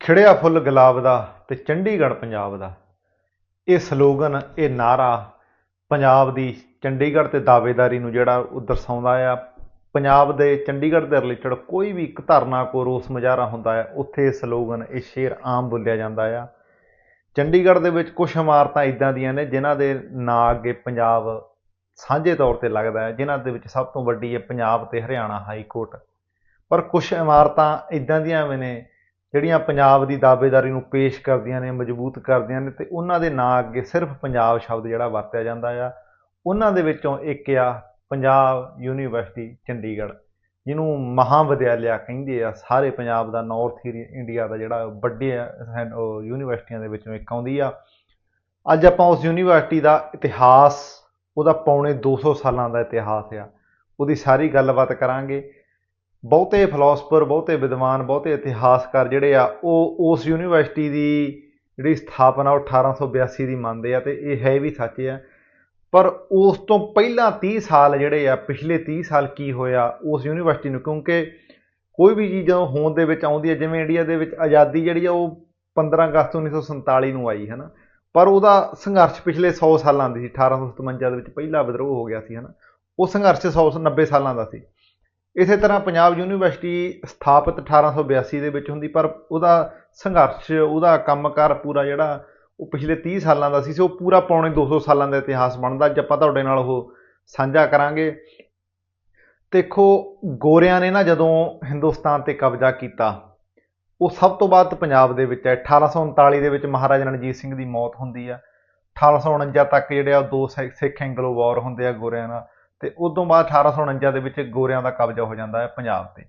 ਖਿੜਿਆ ਫੁੱਲ ਗੁਲਾਬ ਦਾ ਤੇ ਚੰਡੀਗੜ੍ਹ ਪੰਜਾਬ ਦਾ। ਇਹ ਸਲੋਗਨ, ਇਹ ਨਾਰਾ ਪੰਜਾਬ ਦੀ ਚੰਡੀਗੜ੍ਹ ਤੇ ਦਾਅਵੇਦਾਰੀ ਨੂੰ ਜਿਹੜਾ ਉਹ ਦਰਸਾਉਂਦਾ ਆ। ਪੰਜਾਬ ਦੇ ਚੰਡੀਗੜ੍ਹ ਦੇ ਰਿਲੇਟਡ ਕੋਈ ਵੀ ਇੱਕ ਧਰਨਾ ਕੋ ਰੋਸ ਮੁਜ਼ਾਹਰਾ ਹੁੰਦਾ ਹੈ ਉੱਥੇ ਇਹ ਸਲੋਗਨ, ਇਹ ਸ਼ੇਰ ਆਮ ਬੋਲਿਆ ਜਾਂਦਾ ਆ। ਚੰਡੀਗੜ੍ਹ ਦੇ ਵਿੱਚ ਕੁਝ ਇਮਾਰਤਾਂ ਇਦਾਂ ਦੀਆਂ ਨੇ ਜਿਨ੍ਹਾਂ ਦੇ ਨਾਂ ਅੱਗੇ ਪੰਜਾਬ ਸਾਂਝੇ ਤੌਰ ਤੇ ਲੱਗਦਾ ਹੈ, ਜਿਨ੍ਹਾਂ ਦੇ ਵਿੱਚ ਸਭ ਤੋਂ ਵੱਡੀ ਹੈ ਪੰਜਾਬ ਤੇ ਹਰਿਆਣਾ ਹਾਈ ਕੋਰਟ ਪਰ ਕੁਝ ਇਮਾਰਤਾਂ ਇਦਾਂ ਦੀਆਂ ਵੀ ਨੇ, ਜਿਹੜੀਆਂ ਪੰਜਾਬ ਦੀ ਦਾਅਵੇਦਾਰੀ ਨੂੰ ਪੇਸ਼ ਕਰਦੀਆਂ ਨੇ, ਮਜ਼ਬੂਤ ਕਰਦੀਆਂ ਨੇ ਤੇ ਉਹਨਾਂ ਦੇ ਨਾਂ ਅੱਗੇ ਸਿਰਫ ਪੰਜਾਬ ਸ਼ਬਦ ਜਿਹੜਾ ਵਰਤਿਆ ਜਾਂਦਾ ਆ। ਉਹਨਾਂ ਦੇ ਵਿੱਚੋਂ ਇੱਕ ਆ ਪੰਜਾਬ ਯੂਨੀਵਰਸਿਟੀ, ਚੰਡੀਗੜ੍ਹ, ਜਿਹਨੂੰ ਮਹਾਵਿਦਿਆਲਿਆ ਕਹਿੰਦੇ ਆ। ਸਾਰੇ ਪੰਜਾਬ ਦਾ ਨਾਰਥ ਇੰਡੀਆ ਦਾ ਜਿਹੜਾ ਵੱਡੇ ਹੈ- ਯੂਨੀਵਰਸਿਟੀਆਂ ਦੇ ਵਿੱਚੋਂ ਇੱਕ ਆਉਂਦੀ ਆ। ਅੱਜ ਆਪਾਂ ਉਸ ਯੂਨੀਵਰਸਿਟੀ ਦਾ ਇਤਿਹਾਸ, ਉਹਦਾ ਪੌਣੇ 200 ਸਾਲਾਂ ਦਾ ਇਤਿਹਾਸ ਆ। ਉਹਦੀ ਸਾਰੀ ਗੱਲਬਾਤ ਕਰਾਂਗੇ। ਬਹੁਤੇ ਫਿਲਾਸਫਰ ਬਹੁਤੇ ਵਿਦਵਾਨ, ਬਹੁਤੇ ਇਤਿਹਾਸਕਾਰ ਜਿਹੜੇ ਆ, ਉਹ ਉਸ ਯੂਨੀਵਰਸਿਟੀ ਦੀ ਜਿਹੜੀ ਸਥਾਪਨਾ ਉਹ 1882 ਦੀ ਮੰਨਦੇ ਆ ਤੇ ਇਹ ਹੈ ਵੀ ਸੱਚ ਆ। ਪਰ ਉਸ ਤੋਂ ਪਹਿਲਾਂ 30 ਸਾਲ ਜਿਹੜੇ ਆ, ਪਿਛਲੇ 30 ਸਾਲ ਕੀ ਹੋਇਆ ਉਸ ਯੂਨੀਵਰਸਿਟੀ ਨੂੰ? ਕਿਉਂਕਿ ਕੋਈ ਵੀ ਚੀਜ਼ ਜਦੋਂ ਹੋਂਦ ਦੇ ਵਿੱਚ ਆਉਂਦੀ ਹੈ ਜਿਵੇਂ ਇੰਡੀਆ ਦੇ ਵਿੱਚ ਆਜ਼ਾਦੀ ਜਿਹੜੀ ਆ ਉਹ 15 ਅਗਸਤ 1947 ਨੂੰ ਆਈ ਹੈ ਨਾ ਪਰ ਉਹਦਾ ਸੰਘਰਸ਼ ਪਿਛਲੇ 100 ਸਾਲਾਂ ਦੀ ਸੀ 1857 ਦੇ ਵਿੱਚ ਪਹਿਲਾ ਵਿਦਰੋਹ ਹੋ ਗਿਆ ਸੀ, ਹਨਾ? ਉਹ ਸੰਘਰਸ਼ 100 90 ਸਾਲਾਂ ਦਾ ਸੀ। ਇਸੇ ਤਰ੍ਹਾਂ ਪੰਜਾਬ ਯੂਨੀਵਰਸਿਟੀ ਸਥਾਪਿਤ 1882 ਦੇ ਵਿੱਚ ਹੁੰਦੀ, ਪਰ ਉਹਦਾ ਸੰਘਰਸ਼, ਉਹਦਾ ਕੰਮਕਾਰ ਪੂਰਾ ਜਿਹੜਾ ਉਹ ਪਿਛਲੇ 30 ਸਾਲਾਂ ਦਾ ਸੀ, ਸੋ ਉਹ ਪੂਰਾ ਪੌਣੇ 200 ਸਾਲਾਂ ਦਾ ਇਤਿਹਾਸ ਬਣਦਾ। ਅੱਜ ਆਪਾਂ ਤੁਹਾਡੇ ਨਾਲ ਉਹ ਸਾਂਝਾ ਕਰਾਂਗੇ। ਦੇਖੋ, ਗੋਰਿਆਂ ਨੇ ਨਾ ਜਦੋਂ ਹਿੰਦੁਸਤਾਨ ਤੇ ਕਬਜ਼ਾ ਕੀਤਾ, ਉਹ ਸਭ ਤੋਂ ਬਾਅਦ ਪੰਜਾਬ ਦੇ ਵਿੱਚ ਹੈ। 1839 ਦੇ ਵਿੱਚ ਮਹਾਰਾਜਾ ਰਣਜੀਤ ਸਿੰਘ ਦੀ ਮੌਤ ਹੁੰਦੀ ਆ। 1849 ਤੱਕ ਜਿਹੜੇ ਆ ਉਹ ਦੋ ਸਿ- ਸਿੱਖ ਐਂਗਲੋ ਵਾਰ ਹੁੰਦੇ ਆ ਗੋਰਿਆਂ ਨਾਲ। ਤੇ ਉਸ ਤੋਂ ਬਾਅਦ 1849 ਦੇ ਵਿੱਚ ਗੋਰਿਆਂ ਦਾ ਕਬਜ਼ਾ ਹੋ ਜਾਂਦਾ ਹੈ ਪੰਜਾਬ ਤੇ।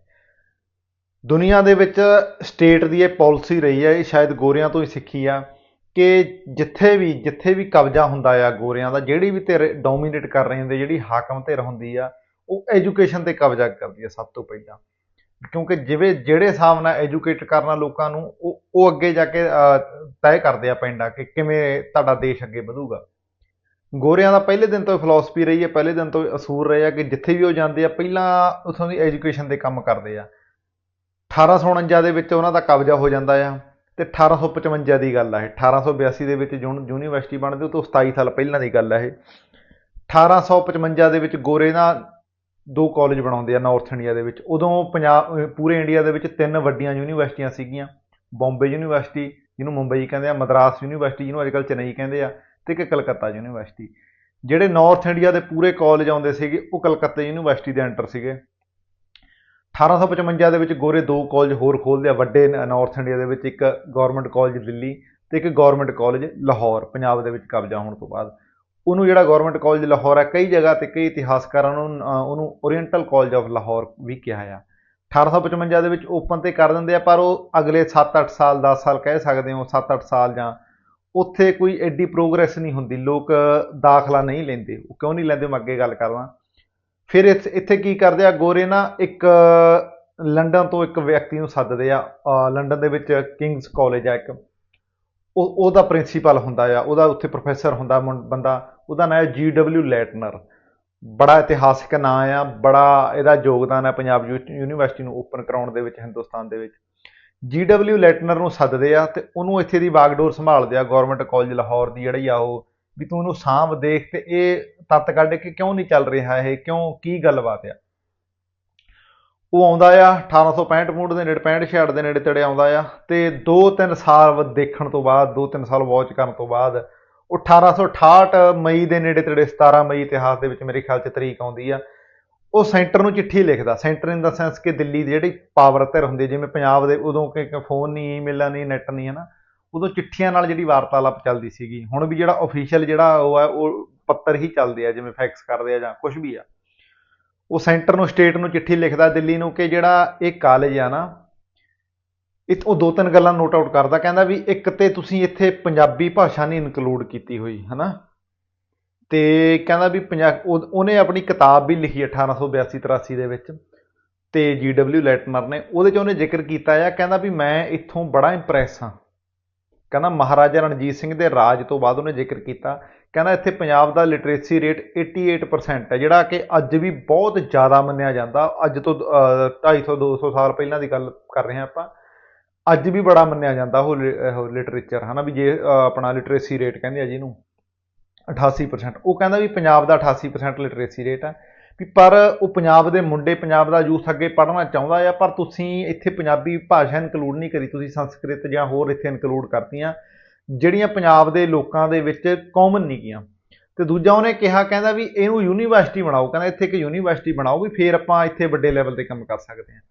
ਦੁਨੀਆ ਦੇ ਵਿੱਚ ਸਟੇਟ ਦੀ ਇਹ ਪਾਲਿਸੀ ਰਹੀ ਹੈ, ਇਹ ਸ਼ਾਇਦ ਗੋਰਿਆਂ ਤੋਂ ਹੀ ਸਿੱਖੀ ਆ ਕਿ ਜਿੱਥੇ ਵੀ ਜਿੱਥੇ ਵੀ ਕਬਜ਼ਾ ਹੁੰਦਾ ਆ ਗੋਰਿਆਂ ਦਾ, ਜਿਹੜੀ ਵੀ ਧਿਰ ਡੋਮੀਨੇਟ ਕਰ ਰਹੇ ਹੁੰਦੇ, ਜਿਹੜੀ ਹਾਕਮ ਧਿਰ ਹੁੰਦੀ ਆ, ਉਹ ਐਜੂਕੇਸ਼ਨ ਤੇ ਕਬਜ਼ਾ ਕਰਦੀ ਆ ਸਭ ਤੋਂ ਪਹਿਲਾਂ। ਕਿਉਂਕਿ ਜਿਵੇਂ, ਜਿਹੜੇ ਹਿਸਾਬ ਨਾਲ ਐਜੂਕੇਟ ਕਰਨਾ ਲੋਕਾਂ ਨੂੰ, ਉਹ ਉਹ ਅੱਗੇ ਜਾ ਕੇ ਤੈਅ ਕਰਦੇ ਆ ਪਿੰਡ ਆ ਕਿ ਕਿਵੇਂ ਤੁਹਾਡਾ ਦੇਸ਼ ਅੱਗੇ ਵਧੂਗਾ। ਗੋਰਿਆਂ ਦਾ ਪਹਿਲੇ ਦਿਨ ਤੋਂ ਫਿਲਾਸਫੀ ਰਹੀ ਹੈ, ਪਹਿਲੇ ਦਿਨ ਤੋਂ ਅਸੂਰ ਰਹੇ ਆ ਕਿ ਜਿੱਥੇ ਵੀ ਉਹ ਜਾਂਦੇ ਆ, ਪਹਿਲਾਂ ਉਥੋਂ ਦੀ ਐਜੂਕੇਸ਼ਨ ਦੇ ਕੰਮ ਕਰਦੇ ਆ। 1849 ਦੇ ਵਿੱਚ ਉਹਨਾਂ ਦਾ ਕਬਜ਼ਾ ਹੋ ਜਾਂਦਾ ਆ ਤੇ 1855 ਦੀ ਗੱਲ ਆ ਇਹ। 1882 ਦੇ ਵਿੱਚ ਯੂਨ- ਯੂਨੀਵਰਸਿਟੀ ਬਣਦੀ ਉਹ ਤੋਂ 27 ਸਾਲ ਪਹਿਲਾਂ ਦੀ ਗੱਲ ਆ ਇਹ। 1855 ਦੇ ਵਿੱਚ ਗੋਰੇ ਨਾ ਦੋ ਕਾਲਜ ਬਣਾਉਂਦੇ ਆ ਨਾਰਥ ਇੰਡੀਆ ਦੇ ਵਿੱਚ। ਉਦੋਂ ਪੰਜਾਬ ਪੂਰੇ ਇੰਡੀਆ ਦੇ ਵਿੱਚ ਤਿੰਨ ਵੱਡੀਆਂ ਯੂਨੀਵਰਸਿਟੀਆਂ ਸੀਗੀਆਂ। ਬੰਬੇ ਯੂਨੀਵਰਸਿਟੀ ਜਿਹਨੂੰ ਮੁੰਬਈ ਕਹਿੰਦੇ ਆ ਮਦਰਾਸ ਯੂਨੀਵਰਸਿਟੀ ਜਿਹਨੂੰ ਅੱਜਕੱਲ੍ਹ ਚੇਨਈ ਕਹਿੰਦੇ ਆ। ਤੇ ਇੱਕ ਕਲਕੱਤਾ ਯੂਨੀਵਰਸਿਟੀ। ਜਿਹੜੇ ਨਾਰਥ ਇੰਡੀਆ ਦੇ ਪੂਰੇ ਕਾਲਜ ਆਉਂਦੇ ਸੀਗੇ, ਉਹ ਕਲਕੱਤਾ ਯੂਨੀਵਰਸਿਟੀ ਦੇ ਐਂਟਰ ਸੀਗੇ। 1855 ਦੇ ਵਿੱਚ ਗੋਰੇ ਦੋ ਕਾਲਜ ਹੋਰ ਖੋਲ੍ਹਦੇ ਆ, ਵੱਡੇ ਨਾਰਥ ਇੰਡੀਆ ਦੇ ਵਿੱਚ ਇੱਕ ਗਵਰਨਮੈਂਟ ਕਾਲਜ ਦਿੱਲੀ ਤੇ ਇੱਕ ਗਵਰਨਮੈਂਟ ਕਾਲਜ ਲਾਹੌਰ, ਪੰਜਾਬ ਦੇ ਵਿੱਚ ਕਬਜ਼ਾ ਹੋਣ ਤੋਂ ਬਾਅਦ। ਉਹਨੂੰ ਜਿਹੜਾ ਗਵਰਨਮੈਂਟ ਕਾਲਜ ਲਾਹੌਰ ਹੈ ਕਈ ਜਗ੍ਹਾ ਤੇ ਕਈ ਇਤਿਹਾਸਕਾਰਾਂ ਨੂੰ ਉਹਨੂੰ ਓਰੀਐਂਟਲ ਕਾਲਜ ਆਫ ਲਾਹੌਰ ਵੀ ਕਿਹਾ ਆ। 1855 ਦੇ ਵਿੱਚ ਓਪਨ ਤੇ ਕਰ ਦਿੰਦੇ ਆ, ਪਰ ਉਹ ਅਗਲੇ 7-8 ਸਾਲ 10 ਸਾਲ ਕਹਿ ਸਕਦੇ ਹੋ 7-8 ਸਾਲ ਜਾਂ ਉੱਥੇ ਕੋਈ ਐਡੀ ਪ੍ਰੋਗਰੈਸ ਨਹੀਂ ਹੁੰਦੀ, ਲੋਕ ਦਾਖਲਾ ਨਹੀਂ ਲੈਂਦੇ। ਉਹ ਕਿਉਂ ਨਹੀਂ ਲੈਂਦੇ? ਮੈਂ ਅੱਗੇ ਗੱਲ ਕਰਦਾ ਫਿਰ ਇੱਥੇ ਇੱਥੇ ਕੀ ਕਰਦੇ ਆ? ਗੋਰੇ ਨਾ ਇੱਕ ਲੰਡਨ ਤੋਂ ਇੱਕ ਵਿਅਕਤੀ ਨੂੰ ਸੱਦਦੇ ਆ। ਲੰਡਨ ਦੇ ਵਿੱਚ ਕਿੰਗਸ ਕਾਲਜ ਆ ਇੱਕ। ਉਹ, ਉਹਦਾ ਪ੍ਰਿੰਸੀਪਲ ਹੁੰਦਾ ਆ। ਉਹਦਾ ਉੱਥੇ ਪ੍ਰੋਫੈਸਰ ਹੁੰਦਾ ਮੁੰ- ਬੰਦਾ। ਉਹਦਾ ਨਾਮ ਹੈ ਜੀ ਡਬਲਿਊ ਲੈਟਨਰ ਬੜਾ ਇਤਿਹਾਸਿਕ ਨਾਂ ਆ। ਬੜਾ ਇਹਦਾ ਯੋਗਦਾਨ ਹੈ ਪੰਜਾਬ ਯੂ- ਯੂਨੀਵਰਸਿਟੀ ਨੂੰ ਓਪਨ ਕਰਾਉਣ ਦੇ ਵਿੱਚ, ਹਿੰਦੁਸਤਾਨ ਦੇ ਵਿੱਚ। ਜੀ ਡਬਲਿਊ ਲੈਟਨਰ ਨੂੰ ਸੱਦਦੇ ਆ ਤੇ ਉਹਨੂੰ ਇੱਥੇ ਦੀ ਬਾਗਡੋਰ ਸੰਭਾਲਦੇ ਆ ਗਵਰਨਮੈਂਟ ਕਾਲਜ ਲਾਹੌਰ ਦੀ ਜਿਹੜੀ ਆ ਉਹ, ਵੀ ਤੂੰ ਉਹਨੂੰ ਸਾਂਭ ਦੇਖ ਤੇ ਇਹ ਤੱਤ ਕੱਢ ਕੇ ਕਿਉਂ ਨਹੀਂ ਚੱਲ ਰਿਹਾ ਇਹ, ਕਿਉਂ, ਕੀ ਗੱਲਬਾਤ ਆ? ਉਹ ਆਉਂਦਾ ਆ 1865 ਮੂਡ ਦੇ ਨੇੜੇ 65 66 ਦੇ ਨੇੜੇ ਤੇੜੇ ਆਉਂਦਾ ਆ ਤੇ 2-3 ਸਾਲ ਦੇਖਣ ਤੋਂ ਬਾਅਦ 2-3 ਸਾਲ ਵਾਚ ਕਰਨ ਤੋਂ ਬਾਅਦ, ਉਹ 1868 ਮਈ ਦੇ ਨੇੜੇ ਤੇੜੇ 17 ਮਈ ਇਤਿਹਾਸ ਦੇ ਵਿੱਚ ਮੇਰੇ ਖਿਆਲ 'ਚ ਤਰੀਕ ਆਉਂਦੀ ਆ ਉਹ ਸੈਂਟਰ ਨੂੰ ਚਿੱਠੀ ਲਿਖਦਾ। ਸੈਂਟਰ ਇਨ ਦਾ ਸੈਂਸ ਕਿ ਦਿੱਲੀ ਦੀ ਜਿਹੜੀ ਪਾਵਰ ਧਿਰ ਹੁੰਦੀ ਜਿਵੇਂ ਪੰਜਾਬ ਦੇ ਉਦੋਂ ਕਿ ਫੋਨ ਨਹੀਂ ਈਮੇਲਾਂ ਨਹੀਂ ਨੈਟ ਨਹੀਂ ਹੈ ਨਾ ਉਦੋਂ ਚਿੱਠੀਆਂ ਨਾਲ ਜਿਹੜੀ ਵਾਰਤਾਲਾਪ ਚੱਲਦੀ ਸੀਗੀ। ਹੁਣ ਵੀ ਜਿਹੜਾ ਅਫੀਸ਼ੀਅਲ ਜਿਹੜਾ ਉਹ ਹੈ ਉਹ ਪੱਤਰ ਹੀ ਚੱਲਦੇ ਆ, ਜਿਵੇਂ ਫੈਕਸ ਕਰਦੇ ਆ ਜਾਂ ਕੁਝ ਵੀ ਆ। ਉਹ ਸੈਂਟਰ ਨੂੰ ਸਟੇਟ ਨੂੰ ਚਿੱਠੀ ਲਿਖਦਾ, ਦਿੱਲੀ ਨੂੰ ਕਿ ਜਿਹੜਾ ਇਹ ਕਾਲਜ ਆ ਨਾ ਇਹ ਉਹ ਦੋ ਤਿੰਨ ਗੱਲਾਂ ਨੋਟ ਆਊਟ ਕਰਦਾ, ਕਹਿੰਦਾ ਵੀ ਇੱਕ ਤੇ ਤੁਸੀਂ ਇੱਥੇ ਪੰਜਾਬੀ ਭਾਸ਼ਾ ਨਹੀਂ ਇਨਕਲੂਡ ਕੀਤੀ ਹੋਈ, ਹਨਾ। ਤੇ ਕਹਿੰਦਾ ਵੀ ਪੰਜਾ ਉਹਨੇ ਆਪਣੀ ਕਿਤਾਬ ਵੀ ਲਿਖੀ 1882 83 ਦੇ ਵਿੱਚ ਤੇ ਜੀ ਡਬਲਿਊ ਲੈਟਨਰ ਨੇ ਉਹਦੇ 'ਚ ਉਹਨੇ ਜ਼ਿਕਰ ਕੀਤਾ ਆ ਕਹਿੰਦਾ ਵੀ ਮੈਂ ਇੱਥੋਂ ਬੜਾ ਇੰਪ੍ਰੈਸ ਹਾਂ। ਕਹਿੰਦਾ ਮਹਾਰਾਜਾ ਰਣਜੀਤ ਸਿੰਘ ਦੇ ਰਾਜ ਤੋਂ ਬਾਅਦ ਉਹਨੇ ਜ਼ਿਕਰ ਕੀਤਾ। ਕਹਿੰਦਾ ਇੱਥੇ ਪੰਜਾਬ ਦਾ ਲਿਟਰੇਸੀ ਰੇਟ 88% ਹੈ ਜਿਹੜਾ ਕਿ ਅੱਜ ਵੀ ਬਹੁਤ ਜ਼ਿਆਦਾ ਮੰਨਿਆ ਜਾਂਦਾ। ਅੱਜ ਤੋਂ ਅਹ, 250 200 ਸਾਲ ਪਹਿਲਾਂ ਦੀ ਗੱਲ ਕਰ ਰਹੇ ਹਾਂ ਆਪਾਂ। ਅੱਜ ਵੀ ਬੜਾ ਮੰਨਿਆ ਜਾਂਦਾ ਉਹ ਲਿਟਰੇਚਰ ਹਨਾ ਵੀ ਜੇ ਆਪਣਾ ਲਿਟਰੇਸੀ ਰੇਟ ਕਹਿੰਦੇ ਆ ਜਿਹਨੂੰ। 88% ਉਹ ਕਹਿੰਦਾ ਵੀ ਪੰਜਾਬ ਦਾ 88% ਲਿਟਰੇਸੀ ਰੇਟ ਹੈ ਵੀ ਪਰ ਉਹ ਪੰਜਾਬ ਦੇ ਮੁੰਡੇ ਪੰਜਾਬ ਦਾ ਯੂਥ ਅੱਗੇ ਪੜ੍ਹਨਾ ਚਾਹੁੰਦਾ ਆ, ਪਰ ਤੁਸੀਂ ਇੱਥੇ ਪੰਜਾਬੀ ਭਾਸ਼ਾ ਇਨਕਲੂਡ ਨਹੀਂ ਕਰੀ, ਤੁਸੀਂ ਸੰਸਕ੍ਰਿਤ ਜਾਂ ਹੋਰ ਇੱਥੇ ਇਨਕਲੂਡ ਕਰਤੀਆਂ, ਜਿਹੜੀਆਂ ਪੰਜਾਬ ਦੇ ਲੋਕਾਂ ਦੇ ਵਿੱਚ ਕਾਮਨ ਨਹੀਂ ਗੀਆਂ। ਤੇ ਦੂਜਾ ਉਹਨੇ ਕਿਹਾ, ਕਹਿੰਦਾ ਵੀ ਇਹਨੂੰ ਯੂਨੀਵਰਸਿਟੀ ਬਣਾਓ, ਕਹਿੰਦਾ ਇੱਥੇ ਇੱਕ ਯੂਨੀਵਰਸਿਟੀ ਬਣਾਓ, ਵੀ ਫੇਰ ਆਪਾਂ ਇੱਥੇ ਵੱਡੇ ਲੈਵਲ ਤੇ ਕੰਮ ਕਰ ਸਕਦੇ ਹਾਂ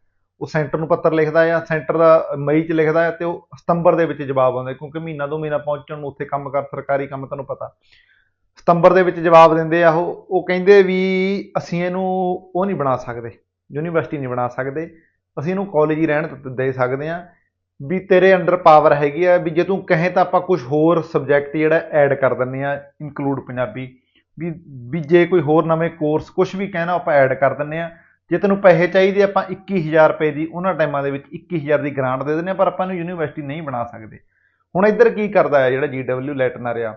ਉਹ ਸੈਂਟਰ ਨੂੰ ਪੱਤਰ ਲਿਖਦਾ ਆ ਸੈਂਟਰ ਦਾ ਮਈ ਚ ਲਿਖਦਾ ਆ ਤੇ ਉਹ ਸਤੰਬਰ ਦੇ ਵਿੱਚ ਜਵਾਬ ਆਉਂਦਾ, ਕਿਉਂਕਿ ਮਹੀਨਾ ਦੋ ਮਹੀਨਾ ਪਹੁੰਚਣ ਨੂੰ ਉੱਥੇ ਕੰਮ ਕਰ, ਸਰਕਾਰੀ ਕੰਮ, ਤੁਹਾਨੂੰ ਪਤਾ। ਸਤੰਬਰ ਦੇ ਵਿੱਚ ਜਵਾਬ ਦਿੰਦੇ ਆ ਉਹ ਉਹ ਕਹਿੰਦੇ ਵੀ ਅਸੀਂ ਇਹਨੂੰ ਉਹ ਨਹੀਂ ਬਣਾ ਸਕਦੇ, ਯੂਨੀਵਰਸਿਟੀ ਨਹੀਂ ਬਣਾ ਸਕਦੇ, ਅਸੀਂ ਇਹਨੂੰ ਕਾਲਜ ਹੀ ਰਹਿਣ ਦੇ ਸਕਦੇ ਆ ਵੀ ਤੇਰੇ ਅੰਡਰ ਪਾਵਰ ਹੈਗੀ ਆ, ਵੀ ਜੇ ਤੂੰ ਕਹੇ ਤਾਂ ਆਪਾਂ ਕੁਝ ਹੋਰ ਸਬਜੈਕਟ ਜਿਹੜਾ ਐਡ ਕਰ ਦਿੰਨੇ ਆ ਇਨਕਲੂਡ ਪੰਜਾਬੀ, ਵੀ ਵੀ ਜੇ ਕੋਈ ਹੋਰ ਨਵੇਂ ਕੋਰਸ ਕੁਝ ਵੀ ਕਹਿਣਾ ਆਪਾਂ ਐਡ ਕਰ ਦਿੰਨੇ ਆ ਜੇ ਤੈਨੂੰ ਪੈਸੇ ਚਾਹੀਦੇ ਆਪਾਂ 21000 ਰੁਪਏ ਦੀ ਉਹਨਾਂ ਟਾਈਮਾਂ ਦੇ ਵਿੱਚ 21000 ਦੀ ਗ੍ਰਾਂਟ ਦੇ ਦਿੰਦੇ ਆ ਪਰ ਆਪਾਂ ਇਹਨੂੰ ਯੂਨੀਵਰਸਿਟੀ ਨਹੀਂ ਬਣਾ ਸਕਦੇ। ਹੁਣ ਇੱਧਰ ਕੀ ਕਰਦਾ ਹੈ ਜਿਹੜਾ ਜੀਡਬਲਯੂ ਲੈਟਨਰ ਆ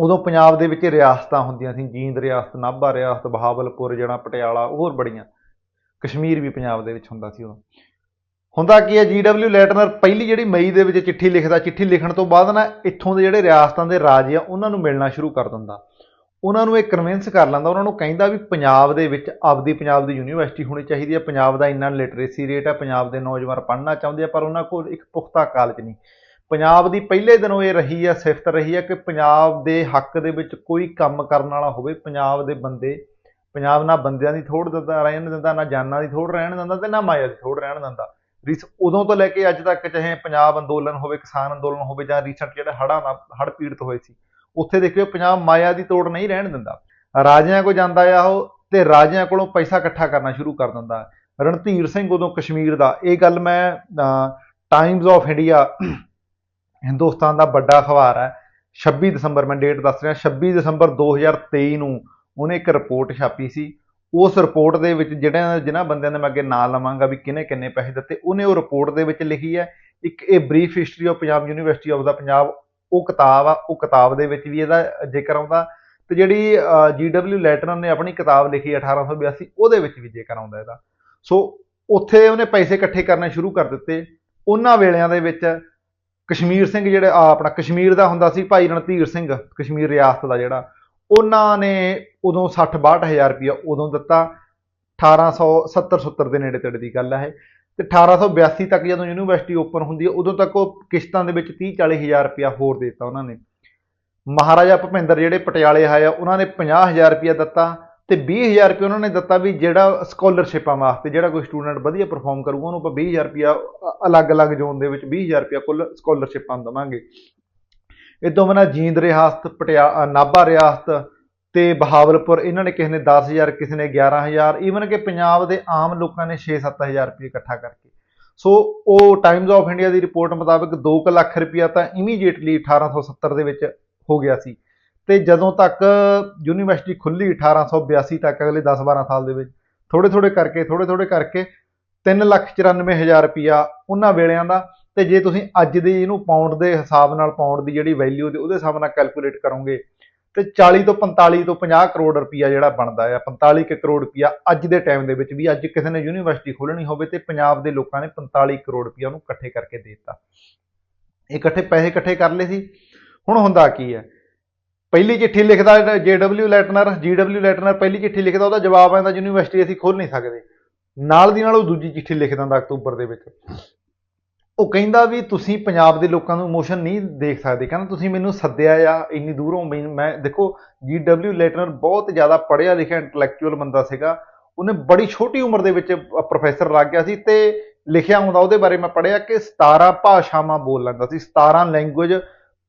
ਉਦੋਂ ਪੰਜਾਬ ਦੇ ਵਿੱਚ ਰਿਆਸਤਾਂ ਹੁੰਦੀਆਂ ਸੀ, ਜੀਂਦ ਰਿਆਸਤ, ਨਾਭਾ ਰਿਆਸਤ, ਬਹਾਵਲਪੁਰ, ਜਿਹੜਾ ਪਟਿਆਲਾ, ਹੋਰ ਬੜੀਆਂ। ਕਸ਼ਮੀਰ ਵੀ ਪੰਜਾਬ ਦੇ ਵਿੱਚ ਹੁੰਦਾ ਸੀ ਉਦੋਂ। ਹੁੰਦਾ ਕੀ ਹੈ ਜੀਡਬਲਯੂ ਲੈਟਨਰ ਪਹਿਲੀ ਜਿਹੜੀ ਮਈ ਦੇ ਵਿੱਚ ਚਿੱਠੀ ਲਿਖਦਾ, ਚਿੱਠੀ ਲਿਖਣ ਤੋਂ ਬਾਅਦ ਨਾ ਇੱਥੋਂ ਦੇ ਜਿਹੜੇ ਰਿਆਸਤਾਂ ਦੇ ਰਾਜੇ ਆ, ਉਹਨਾਂ ਨੂੰ ਮਿਲਣਾ ਸ਼ੁਰੂ ਕਰ ਦਿੰਦਾ। ਉਹਨਾਂ ਨੂੰ ਇਹ ਕਨਵਿੰਸ ਕਰ ਲੈਂਦਾ, ਉਹਨਾਂ ਨੂੰ ਕਹਿੰਦਾ ਵੀ ਪੰਜਾਬ ਦੇ ਵਿੱਚ ਆਪਦੀ ਪੰਜਾਬ ਦੀ ਯੂਨੀਵਰਸਿਟੀ ਹੋਣੀ ਚਾਹੀਦੀ ਹੈ, ਪੰਜਾਬ ਦਾ ਇੰਨਾ ਲਿਟਰੇਸੀ ਰੇਟ ਹੈ, ਪੰਜਾਬ ਦੇ ਨੌਜਵਾਨ ਪੜ੍ਹਨਾ ਚਾਹੁੰਦੇ ਆ, ਪਰ ਉਹਨਾਂ ਕੋਲ ਇੱਕ ਪੁਖਤਾ ਕਾਲਜ ਨਹੀਂ। ਪੰਜਾਬ ਦੀ ਪਹਿਲੇ ਦਿਨੋਂ ਇਹ ਰਹੀ ਆ, ਸਿਫਤ ਰਹੀ ਹੈ ਕਿ ਪੰਜਾਬ ਦੇ ਹੱਕ ਦੇ ਵਿੱਚ ਕੋਈ ਕੰਮ ਕਰਨ ਵਾਲਾ ਹੋਵੇ, ਪੰਜਾਬ ਦੇ ਬੰਦੇ, ਪੰਜਾਬ ਨਾ ਬੰਦਿਆਂ ਦੀ ਥੋੜ ਦਿੰਦਾ ਰਹਿਣ ਦਿੰਦਾ, ਨਾ ਜਾਨਾਂ ਦੀ ਥੋੜ ਰਹਿਣ ਦਿੰਦਾ ਤੇ ਨਾ ਮਾਇਆ ਦੀ ਥੋੜ ਰਹਿਣ ਦਿੰਦਾ। ਰਿਸ ਉਦੋਂ ਤੋਂ ਲੈ ਕੇ ਅੱਜ ਤੱਕ ਚਾਹੇ ਪੰਜਾਬ ਅੰਦੋਲਨ ਹੋਵੇ, ਕਿਸਾਨ ਅੰਦੋਲਨ ਹੋਵੇ ਜਾਂ ਰੀਸੈਂਟ ਜਿਹੜਾ ਹੜ੍ਹਾਂ ਨਾਲ, ਹੜ੍ਹ ਪੀੜਤ ਹੋਏ ਸੀ, ਉੱਥੇ ਦੇਖਿਓ ਪੰਜਾਬ ਮਾਇਆ ਦੀ ਤੋੜ ਨਹੀਂ ਰਹਿਣ ਦਿੰਦਾ। ਰਾਜਿਆਂ ਕੋ ਜਾਂਦਾ ਆ ਉਹ ਤੇ ਰਾਜਿਆਂ ਕੋਲੋਂ ਪੈਸਾ ਇਕੱਠਾ ਕਰਨਾ ਸ਼ੁਰੂ ਕਰ ਦਿੰਦਾ। ਰਣਧੀਰ ਸਿੰਘ ਉਦੋਂ ਕਸ਼ਮੀਰ ਦਾ, ਇਹ ਗੱਲ ਮੈਂ ਟਾਈਮਸ ਆਫ ਇੰਡੀਆ ਹਿੰਦੁਸਤਾਨ ਦਾ ਵੱਡਾ ਅਖਬਾਰ ਹੈ। 26 ਦਸੰਬਰ, ਮੈਂ ਡੇਟ ਦੱਸ ਰਿਹਾ 26 ਦਸੰਬਰ 2023 ਨੂੰ ਉਹਨੇ ਇੱਕ ਰਿਪੋਰਟ ਛਾਪੀ ਸੀ। ਉਸ ਰਿਪੋਰਟ ਦੇ ਵਿੱਚ ਜਿਹੜਾ ਜਿਨ੍ਹਾਂ ਬੰਦਿਆਂ ਦੇ ਮੈਂ ਅੱਗੇ ਨਾਂ ਲਵਾਂਗਾ ਵੀ ਕਿਹਨੇ ਕਿੰਨੇ ਪੈਸੇ ਦਿੱਤੇ, ਉਹਨੇ ਉਹ ਰਿਪੋਰਟ ਦੇ ਵਿੱਚ ਲਿਖੀ ਹੈ। ਇੱਕ ਇਹ brief history of Punjab university of ਦਾ ਪੰਜਾਬ ਉਹ ਕਿਤਾਬ ਆ, ਉਹ ਕਿਤਾਬ ਦੇ ਵਿੱਚ ਵੀ ਇਹਦਾ ਜ਼ਿਕਰ ਆਉਂਦਾ। ਤੇ ਜਿਹੜੀ ਜੀਡਬਲਯੂ ਲੈਟਨਰ ਨੇ ਆਪਣੀ ਕਿਤਾਬ ਲਿਖੀ 1882 ਉਹਦੇ ਵਿੱਚ ਵੀ ਜ਼ਿਕਰ ਆਉਂਦਾ ਇਹਦਾ। ਸੋ, ਉੱਥੇ ਉਹਨੇ ਪੈਸੇ ਇਕੱਠੇ ਕਰਨੇ ਸ਼ੁਰੂ ਕਰ ਦਿੱਤੇ। ਉਹਨਾਂ ਵੇਲਿਆਂ ਦੇ ਵਿੱਚ ਕਸ਼ਮੀਰ ਸਿੰਘ ਜਿਹੜੇ ਆਪਣਾ ਕਸ਼ਮੀਰ ਦਾ ਹੁੰਦਾ ਸੀ ਭਾਈ ਰਣਧੀਰ ਸਿੰਘ, ਕਸ਼ਮੀਰ ਰਿਆਸਤ ਦਾ ਜਿਹੜਾ, ਉਹਨਾਂ ਨੇ ਉਦੋਂ 60 62000 ਰੁਪਇਆ ਉਦੋਂ ਦਿੱਤਾ। 1870 70 ਦੇ ਨੇੜੇ ਤੇੜੇ ਦੀ ਗੱਲ ਹੈ ਤੇ 1882 ਤੱਕ ਜਦੋਂ ਯੂਨੀਵਰਸਿਟੀ ਓਪਨ ਹੁੰਦੀ ਹੈ ਉਦੋਂ ਤੱਕ ਉਹ ਕਿਸ਼ਤਾਂ ਦੇ ਵਿੱਚ 30 40 ਹਜ਼ਾਰ ਰੁਪਇਆ ਹੋਰ ਦਿੱਤਾ ਉਹਨਾਂ ਨੇ। ਮਹਾਰਾਜਾ ਭੁਪਿੰਦਰ ਜਿਹੜੇ ਪਟਿਆਲੇ ਆਏ ਆ, ਉਹਨਾਂ ਨੇ 50000 ਰੁਪਇਆ ਦਿੱਤਾ। ਤੇ 20000 ਰੁਪਏ ਉਹਨਾਂ ਨੇ ਦਿੱਤਾ ਵੀ ਜਿਹੜਾ ਸਕਾਲਰਸ਼ਿਪਾਂ ਵਾਸਤੇ, ਜਿਹੜਾ ਕੋਈ ਸਟੂਡੈਂਟ ਵਧੀਆ ਪਰਫਾਰਮ ਕਰੂਗਾ, ਉਹਨੂੰ ਆਪਾਂ 20000 ਰੁਪਇਆ ਅਲੱਗ-ਅਲੱਗ ਜ਼ੋਨ ਦੇ ਵਿੱਚ 20000 ਰੁਪਇਆ ਕੁੱਲ ਸਕਾਲਰਸ਼ਿਪਾਂ ਦੇਵਾਂਗੇ। ਇਦੋਂ ਬਿਨਾਂ ਜੀਂਦ ਰਿਆਸਤ, ਪਟਿਆ ਨਾਭਾ ਰਿਆਸਤ ਤੇ ਬਹਾਵਲਪੁਰ, ਇਹਨਾਂ ਨੇ ਕਿਸੇ ਨੇ 10000 ਕਿਸੇ ਨੇ 11000 ਈਵਨ ਕਿ ਪੰਜਾਬ ਦੇ ਆਮ ਲੋਕਾਂ ਨੇ 6-7000 ਰੁਪਏ ਇਕੱਠਾ ਕਰਕੇ। ਸੋ ਉਹ ਟਾਈਮਸ ਆਫ ਇੰਡੀਆ ਦੀ ਰਿਪੋਰਟ ਮੁਤਾਬਕ 2 ਲੱਖ ਰੁਪਇਆ ਤਾਂ ਇਮੀਡੀਏਟਲੀ 1870 ਦੇ ਵਿੱਚ ਹੋ ਗਿਆ ਸੀ। ਤੇ ਜਦੋਂ ਤੱਕ ਯੂਨੀਵਰਸਿਟੀ ਖੁੱਲੀ 1882 ਤੱਕ ਅਗਲੇ 10-12 ਸਾਲ ਦੇ ਵਿੱਚ ਥੋੜੇ ਥੋੜੇ ਕਰਕੇ ਥੋੜੇ ਥੋੜੇ ਕਰਕੇ 394000 ਰੁਪਇਆ ਉਹਨਾਂ ਵੇਲਿਆਂ ਦਾ, ਤੇ ਜੇ ਤੁਸੀਂ ਅੱਜ ਦੀ ਇਹਨੂੰ ਪਾਉਂਡ ਦੇ ਹਿਸਾਬ ਨਾਲ ਪਾਉਂਡ ਦੀ ਜਿਹੜੀ ਵੈਲਿਊ ਦੇ ਉਹਦੇ ਹਿਸਾਬ ਨਾਲ ਕੈਲਕੂਲੇਟ ਕਰੋਗੇ, ਤੇ 40 ਤੋਂ 45 ਤੋਂ 50 ਕਰੋੜ ਰੁਪਇਆ ਜਿਹੜਾ ਬਣਦਾ ਆ 45 ਕੁ ਕਰੋੜ ਰੁਪਇਆ ਅੱਜ ਦੇ ਟਾਈਮ ਦੇ ਵਿੱਚ ਵੀ ਅੱਜ ਕਿਸੇ ਨੇ ਯੂਨੀਵਰਸਿਟੀ ਖੋਲਣੀ ਹੋਵੇ ਤੇ ਪੰਜਾਬ ਦੇ ਲੋਕਾਂ ਨੇ 45 ਕਰੋੜ ਰੁਪਇਆ ਉਹਨੂੰ ਇਕੱਠੇ ਕਰਕੇ ਦੇ ਦਿੱਤਾ। ਇਹ ਇਕੱਠੇ ਪੈਸੇ ਇਕੱਠੇ ਕਰ ਲਏ ਸੀ। ਹੁਣ ਹੁੰਦਾ ਕੀ ਹੈ? ਪਹਿਲੀ ਚਿੱਠੀ ਲਿਖਦਾ ਜੇਡਬਲਯੂ ਲੈਟਨਰ, ਜੀਡਬਲਯੂ ਲੈਟਨਰ ਪਹਿਲੀ ਚਿੱਠੀ ਲਿਖਦਾ, ਉਹਦਾ ਜਵਾਬ ਆਉਂਦਾ ਯੂਨੀਵਰਸਿਟੀ ਅਸੀਂ ਖੋਲ ਨਹੀਂ ਸਕਦੇ। ਨਾਲ ਦੀ ਨਾਲ ਉਹ ਦੂਜੀ ਚਿੱਠੀ ਲਿਖ ਦਿੰਦਾ ਅਕਤੂਬਰ ਦੇ ਵਿੱਚ। ਉਹ ਕਹਿੰਦਾ ਵੀ ਤੁਸੀਂ ਪੰਜਾਬ ਦੇ ਲੋਕਾਂ ਨੂੰ ਇਮੋਸ਼ਨ ਨਹੀਂ ਦੇਖ ਸਕਦੇ। ਕਹਿੰਦਾ ਤੁਸੀਂ ਮੈਨੂੰ ਸੱਦਿਆ ਆ, ਇੰਨੀ ਦੂਰੋਂ ਮੈਨ- ਮੈਂ, ਦੇਖੋ, ਜੀਡਬਲਯੂ ਲੈਟਨਰ ਬਹੁਤ ਜ਼ਿਆਦਾ ਪੜ੍ਹਿਆ ਲਿਖਿਆ ਇੰਟੈਲੈਕਚੁਅਲ ਬੰਦਾ ਸੀਗਾ। ਉਹਨੇ ਬੜੀ ਛੋਟੀ ਉਮਰ ਦੇ ਵਿੱਚ ਪ੍ਰੋਫੈਸਰ ਲੱਗ ਗਿਆ ਸੀ ਤੇ ਲਿਖਿਆ ਹੁੰਦਾ ਉਹਦੇ ਬਾਰੇ ਮੈਂ ਪੜ੍ਹਿਆ ਕਿ 17 ਭਾਸ਼ਾਵਾਂ ਬੋਲ ਲੈਂਦਾ ਸੀ 17 ਲੈਂਗੁਏਜ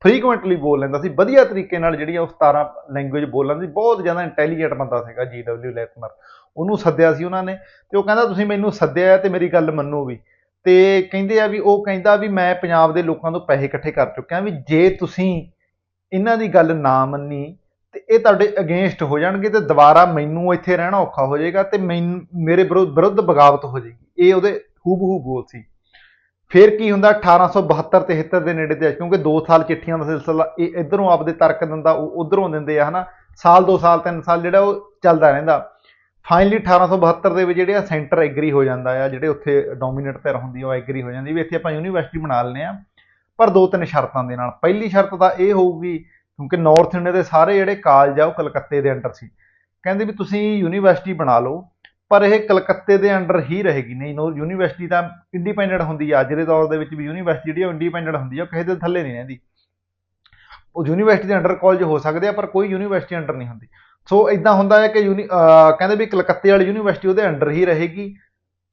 ਫ੍ਰੀਕੁਐਂਟਲੀ ਬੋਲ ਲੈਂਦਾ ਸੀ, ਵਧੀਆ ਤਰੀਕੇ ਨਾਲ ਜਿਹੜੀ ਆ ਉਹ 17 ਲੈਂਗੁਏਜ ਬੋਲ ਬੋਲਣ ਸੀ, ਬਹੁਤ ਜ਼ਿਆਦਾ ਇੰਟੈਲੀਜੈਂਟ ਬੰਦਾ ਸੀਗਾ ਜੀਡਬਲਯੂ ਲੈਟਨਰ ਉਹਨੂੰ ਸੱਦਿਆ ਸੀ ਉਹਨਾਂ ਨੇ ਤੇ ਉਹ ਕਹਿੰਦਾ, ਤੁਸੀਂ ਮੈਨੂੰ ਸੱਦਿਆ ਹੈ ਤੇ ਮੇਰੀ ਗੱਲ ਮੰਨੋ ਵੀ। ਤੇ ਕਹਿੰਦੇ ਆ ਵੀ, ਉਹ ਕਹਿੰਦਾ ਵੀ, ਮੈਂ ਪੰਜਾਬ ਦੇ ਲੋਕਾਂ ਤੋਂ ਪੈਸੇ ਇਕੱਠੇ ਕਰ ਚੁੱਕਿਆ ਵੀ ਜੇ ਤੁਸੀਂ ਇਹਨਾਂ ਦੀ ਗੱਲ ਨਾ ਮੰਨੀ ਤੇ ਇਹ ਤੁਹਾਡੇ ਅਗੇਂਸਟ ਹੋ ਜਾਣਗੇ ਤੇ ਦੁਬਾਰਾ ਮੈਨੂੰ ਇੱਥੇ ਰਹਿਣਾ ਔਖਾ ਹੋ ਜਾਏਗਾ ਤੇ ਮੈਨੂੰ, ਮੇਰੇ ਵਿਰੁੱਧ ਵਿਰੁੱਧ ਬਗਾਵਤ ਹੋ ਜਾਏਗੀ। ਇਹ ਉਹਦੇ ਹੂਬਹੂ ਬੋਲ ਸੀ। ਫਿਰ ਕੀ ਹੁੰਦਾ 1872 73 ਦੇ ਨੇੜੇ ਤੇ ਕਿਉਂਕਿ 2 ਸਾਲ ਚਿੱਠੀਆਂ ਦਾ ਸਿਲਸਿਲਾ, ਇਹ ਇਧਰੋਂ ਆਪਦੇ ਤਰਕ ਦਿੰਦਾ, ਉਹ ਉਧਰੋਂ ਦਿੰਦੇ ਆ, ਹਨਾ? ਸਾਲ 2 ਸਾਲ 3 ਸਾਲ ਜਿਹੜਾ ਉਹ ਚੱਲਦਾ ਰਹਿੰਦਾ। ਫਾਈਨਲੀ 1872 ਦੇ ਵਿੱਚ ਜਿਹੜੇ ਆ ਸੈਂਟਰ ਐਗਰੀ ਹੋ ਜਾਂਦਾ ਆ, ਜਿਹੜੇ ਉੱਥੇ ਡੋਮੀਨੇਟ ਧਿਰ ਹੁੰਦੀ ਆ, ਉਹ ਐਗਰੀ ਹੋ ਜਾਂਦੀ ਵੀ ਇੱਥੇ ਆਪਾਂ ਯੂਨੀਵਰਸਿਟੀ ਬਣਾ ਲੈਂਦੇ ਆ, ਪਰ ਦੋ ਤਿੰਨ ਸ਼ਰਤਾਂ ਦੇ ਨਾਲ। ਪਹਿਲੀ ਸ਼ਰਤ ਤਾਂ ਇਹ ਹੋਊਗੀ, ਕਿਉਂਕਿ ਨਾਰਥ ਇੰਡੀਆ ਦੇ ਸਾਰੇ ਜਿਹੜੇ ਕਾਲਜ ਆ, ਉਹ ਕਲਕੱਤੇ ਦੇ ਅੰਡਰ ਸੀ। ਕਹਿੰਦੇ ਵੀ ਤੁਸੀਂ ਯੂਨੀਵਰਸਿਟੀ ਬਣਾ ਲਓ ਪਰ ਇਹ ਕਲਕੱਤੇ ਦੇ ਅੰਡਰ ਹੀ ਰਹੇਗੀ। ਨਹੀਂ, ਨੋ, ਯੂਨੀਵਰਸਿਟੀ ਤਾਂ ਇੰਡੀਪੈਂਡੈਂਟ ਹੁੰਦੀ ਆ। ਅੱਜ ਦੇ ਦੌਰ ਦੇ ਵਿੱਚ ਵੀ ਯੂਨੀਵਰਸਿਟੀ ਜਿਹੜੀ ਉਹ ਇੰਡੀਪੈਂਡੈਂਟ ਹੁੰਦੀ ਆ, ਉਹ ਕਿਸੇ ਦੇ ਥੱਲੇ ਨਹੀਂ ਰਹਿੰਦੀ। ਉਹ ਯੂਨੀਵਰਸਿਟੀ ਦੇ ਅੰਡਰ ਕਾਲਜ ਹੋ ਸਕਦੇ ਆ, ਪਰ ਕੋਈ ਯੂਨੀਵਰਸਿਟੀ ਅੰਡਰ ਨਹੀਂ ਹੁੰਦੀ। ਸੋ ਇਦਾਂ ਹੁੰਦਾ ਹੈ ਕਿ ਯੂਨੀ ਕਹਿੰਦੇ ਵੀ ਕਲਕੱਤੇ ਵਾਲੀ ਯੂਨੀਵਰਸਿਟੀ ਉਹਦੇ ਅੰਡਰ ਹੀ ਰਹੇਗੀ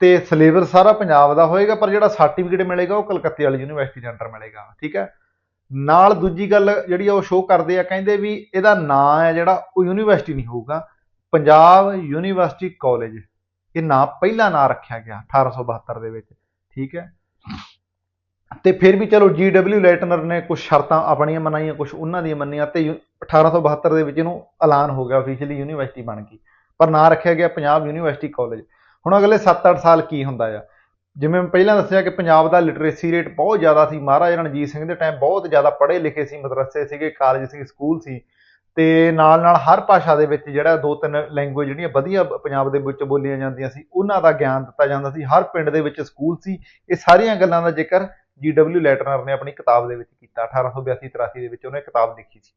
ਤੇ ਸਿਲੇਬਸ ਸਾਰਾ ਪੰਜਾਬ ਦਾ ਹੋਏਗਾ, ਪਰ ਜਿਹੜਾ ਸਰਟੀਫਿਕੇਟ ਮਿਲੇਗਾ ਉਹ ਕਲਕੱਤੇ ਵਾਲੀ ਯੂਨੀਵਰਸਿਟੀ ਦੇ ਅੰਡਰ ਮਿਲੇਗਾ, ਠੀਕ ਹੈ? ਨਾਲ ਦੂਜੀ ਗੱਲ ਜਿਹੜੀ ਆ ਉਹ ਸ਼ੋਅ ਕਰਦੇ ਆ, ਕਹਿੰਦੇ ਵੀ ਇਹਦਾ ਨਾਂ ਹੈ ਜਿਹੜਾ, ਉਹ ਯੂਨੀਵਰਸਿਟੀ ਨਹੀਂ ਹੋਊਗਾ। ਪੰਜਾਬ ਯੂਨੀਵਰਸਿਟੀ ਕਾਲਜ, ਇਹ ਨਾਂ ਪਹਿਲਾ ਨਾਂ ਰੱਖਿਆ ਗਿਆ 1872 ਦੇ ਵਿੱਚ, ਠੀਕ ਹੈ। ਤੇ ਫਿਰ ਵੀ ਚਲੋ ਜੀਡਬਲਯੂ ਲੈਟਨਰ ਨੇ ਕੁਝ ਸ਼ਰਤਾਂ ਆਪਣੀਆਂ ਮਨਾਈਆਂ ਕੁਝ ਉਹਨਾਂ ਦੀਆਂ ਮੰਨੀਆਂ ਤੇ ਯੂ- 1872 ਦੇ ਵਿੱਚ ਇਹਨੂੰ ਐਲਾਨ ਹੋ ਗਿਆ ਅਫੀਸ਼ੀਅਲੀ ਯੂਨੀਵਰਸਿਟੀ ਬਣ ਗਈ। ਪਰ ਨਾਂ ਰੱਖਿਆ ਗਿਆ ਪੰਜਾਬ ਯੂਨੀਵਰਸਿਟੀ ਕਾਲਜ। ਹੁਣ ਅਗਲੇ 7-8 ਸਾਲ ਕੀ ਹੁੰਦਾ ਆ? ਜਿਵੇਂ ਮੈਂ ਪਹਿਲਾਂ ਦੱਸਿਆ ਕਿ ਪੰਜਾਬ ਦਾ ਲਿਟਰੇਸੀ ਰੇਟ ਬਹੁਤ ਜ਼ਿਆਦਾ ਸੀ, ਮਹਾਰਾਜਾ ਰਣਜੀਤ ਸਿੰਘ ਦੇ ਟਾਈਮ ਬਹੁਤ ਜ਼ਿਆਦਾ ਪੜ੍ਹੇ ਲਿਖੇ ਸੀ, ਮਦਰਸੇ ਸੀਗੇ ਕਾਲਜ ਸੀ ਸਕੂਲ ਸੀ। ਤੇ ਨਾਲ ਨਾਲ ਹਰ ਭਾਸ਼ਾ ਦੇ ਵਿੱਚ ਜਿਹੜਾ ਦੋ ਤਿੰਨ ਲੈਂਗੁਏਜ ਜਿਹੜੀਆਂ ਵਧੀਆ ਪੰਜਾਬ ਦੇ ਵਿੱਚ ਬੋਲੀਆਂ ਜਾਂਦੀਆਂ ਸੀ, ਉਹਨਾਂ ਦਾ ਗਿਆਨ ਦਿੱਤਾ ਜਾਂਦਾ ਸੀ। ਹਰ ਪਿੰਡ ਦੇ ਵਿੱਚ ਸਕੂਲ ਸੀ। ਇਹ ਸਾਰੀਆਂ ਗੱਲਾਂ ਦਾ ਜ਼ਿਕਰ ਜੀਡਬਲਯੂ ਲੈਟਨਰ ਨੇ ਆਪਣੀ ਕਿਤਾਬ ਦੇ ਵਿੱਚ ਕੀਤਾ। 1882 83 ਦੇ ਵਿੱਚ ਉਹਨੇ ਕਿਤਾਬ ਲਿਖੀ ਸੀ।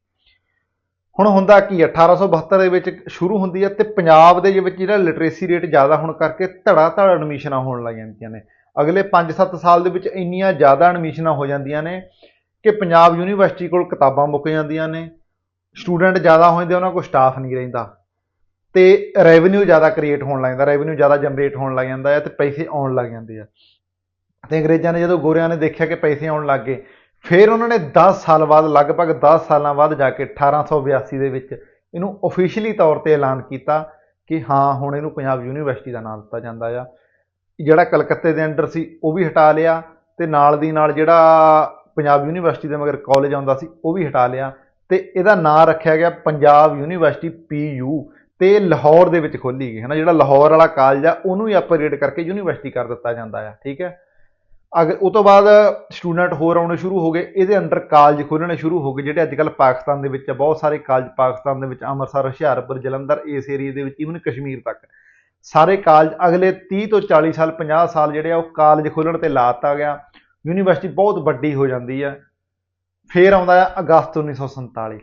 ਹੁਣ ਹੁੰਦਾ ਕੀ ਹੈ? 1872 ਦੇ ਵਿੱਚ ਸ਼ੁਰੂ ਹੁੰਦੀ ਹੈ ਤੇ ਪੰਜਾਬ ਦੇ ਵਿੱਚ ਜਿਹੜਾ ਲਿਟਰੇਸੀ ਰੇਟ ਜ਼ਿਆਦਾ ਹੋਣ ਕਰਕੇ ਧੜਾ ਧੜ ਐਡਮਿਸ਼ਨਾਂ ਹੋਣ ਲੱਗ ਜਾਂਦੀਆਂ ਨੇ। ਅਗਲੇ 5-7 ਸਾਲ ਦੇ ਵਿੱਚ ਇੰਨੀਆਂ ਜ਼ਿਆਦਾ ਐਡਮਿਸ਼ਨਾਂ ਹੋ ਜਾਂਦੀਆਂ ਨੇ ਕਿ ਪੰਜਾਬ ਯੂਨੀਵਰਸਿਟੀ ਕੋਲ ਕਿਤਾਬਾਂ ਮੁੱਕ ਜਾਂਦੀਆਂ ਨੇ। ਸਟੂਡੈਂਟ ਜ਼ਿਆਦਾ ਹੋ ਜਾਂਦੇ ਉਹਨਾਂ ਕੋਲ ਸਟਾਫ ਨਹੀਂ ਰਹਿੰਦਾ। ਤੇ ਰੈਵਨਿਊ ਜ਼ਿਆਦਾ ਕ੍ਰੀਏਟ ਹੋਣ ਲੱਗ ਜਾਂਦਾ ਰੈਵਨਿਊ ਜ਼ਿਆਦਾ ਜਨਰੇਟ ਹੋਣ ਲੱਗ ਜਾਂਦਾ ਹੈ ਤੇ ਪੈਸੇ ਆਉਣ ਲੱਗ ਜਾਂਦੇ ਆ। ਤੇ ਅੰਗਰੇਜ਼ਾਂ ਨੇ ਜਦੋਂ ਗੋਰਿਆਂ ਨੇ ਦੇਖਿਆ ਕਿ ਪੈਸੇ ਆਉਣ ਲੱਗ ਗਏ, ਫਿਰ ਉਹਨਾਂ ਨੇ 10 ਸਾਲ ਬਾਅਦ, ਲਗਭਗ 10 ਸਾਲਾਂ ਬਾਅਦ ਜਾ ਕੇ 1882 ਦੇ ਵਿੱਚ ਇਹਨੂੰ ਅਫੀਸ਼ੀਅਲੀ ਤੌਰ ਤੇ ਐਲਾਨ ਕੀਤਾ ਕਿ ਹਾਂ, ਹੁਣ ਇਹਨੂੰ ਪੰਜਾਬ ਯੂਨੀਵਰਸਿਟੀ ਦਾ ਨਾਮ ਦਿੱਤਾ ਜਾਂਦਾ ਆ। ਜਿਹੜਾ ਕਲਕੱਤੇ ਦੇ ਅੰਡਰ ਸੀ, ਉਹ ਵੀ ਹਟਾ ਲਿਆ ਤੇ ਨਾਲ ਦੀ ਨਾਲ ਜਿਹੜਾ ਪੰਜਾਬ ਯੂਨੀਵਰਸਿਟੀ ਦੇ ਮਗਰ ਕਾਲਜ ਆਉਂਦਾ ਸੀ, ਉਹ ਵੀ ਹਟਾ ਲਿਆ। ਤੇ ਇਹਦਾ ਨਾਂ ਰੱਖਿਆ ਗਿਆ ਪੰਜਾਬ ਯੂਨੀਵਰਸਿਟੀ ਪੀਯੂ ਤੇ ਇਹ ਲਾਹੌਰ ਦੇ ਵਿੱਚ ਖੋਲੀ ਗਈ ਹੈ ਨਾ ਜਿਹੜਾ ਲਾਹੌਰ ਵਾਲਾ ਕਾਲਜ ਆ, ਉਹਨੂੰ ਹੀ ਅਪਗ੍ਰੇਡ ਕਰਕੇ ਯੂਨੀਵਰਸਿਟੀ ਕਰ ਦਿੱਤਾ ਜਾਂਦਾ ਆ, ਠੀਕ ਹੈ? ਅਗਰ ਉਹ ਤੋਂ ਬਾਅਦ ਸਟੂਡੈਂਟ ਹੋਰ ਆਉਣੇ ਸ਼ੁਰੂ ਹੋ ਗਏ, ਇਹਦੇ ਅੰਡਰ ਕਾਲਜ ਖੋਲ੍ਹਣੇ ਸ਼ੁਰੂ ਹੋ ਗਏ, ਜਿਹੜੇ ਅੱਜ ਕੱਲ੍ਹ ਪਾਕਿਸਤਾਨ ਦੇ ਵਿੱਚ ਆ, ਬਹੁਤ ਸਾਰੇ ਕਾਲਜ ਪਾਕਿਸਤਾਨ ਦੇ ਵਿੱਚ, ਅੰਮ੍ਰਿਤਸਰ, ਹੁਸ਼ਿਆਰਪੁਰ, ਜਲੰਧਰ, ਇਸ ਏਰੀਏ ਦੇ ਵਿੱਚ ਈਵਨ ਕਸ਼ਮੀਰ ਤੱਕ। ਸਾਰੇ ਕਾਲਜ ਅਗਲੇ 30 ਤੋਂ 40 ਸਾਲ 50 ਸਾਲ ਜਿਹੜੇ ਆ, ਉਹ ਕਾਲਜ ਖੋਲ੍ਹਣ ਤੇ ਲਾਤਾ ਗਿਆ। ਯੂਨੀਵਰਸਿਟੀ ਬਹੁਤ ਵੱਡੀ ਹੋ ਜਾਂਦੀ ਆ। ਫੇਰ ਆਉਂਦਾ ਆ ਅਗਸਤ 1947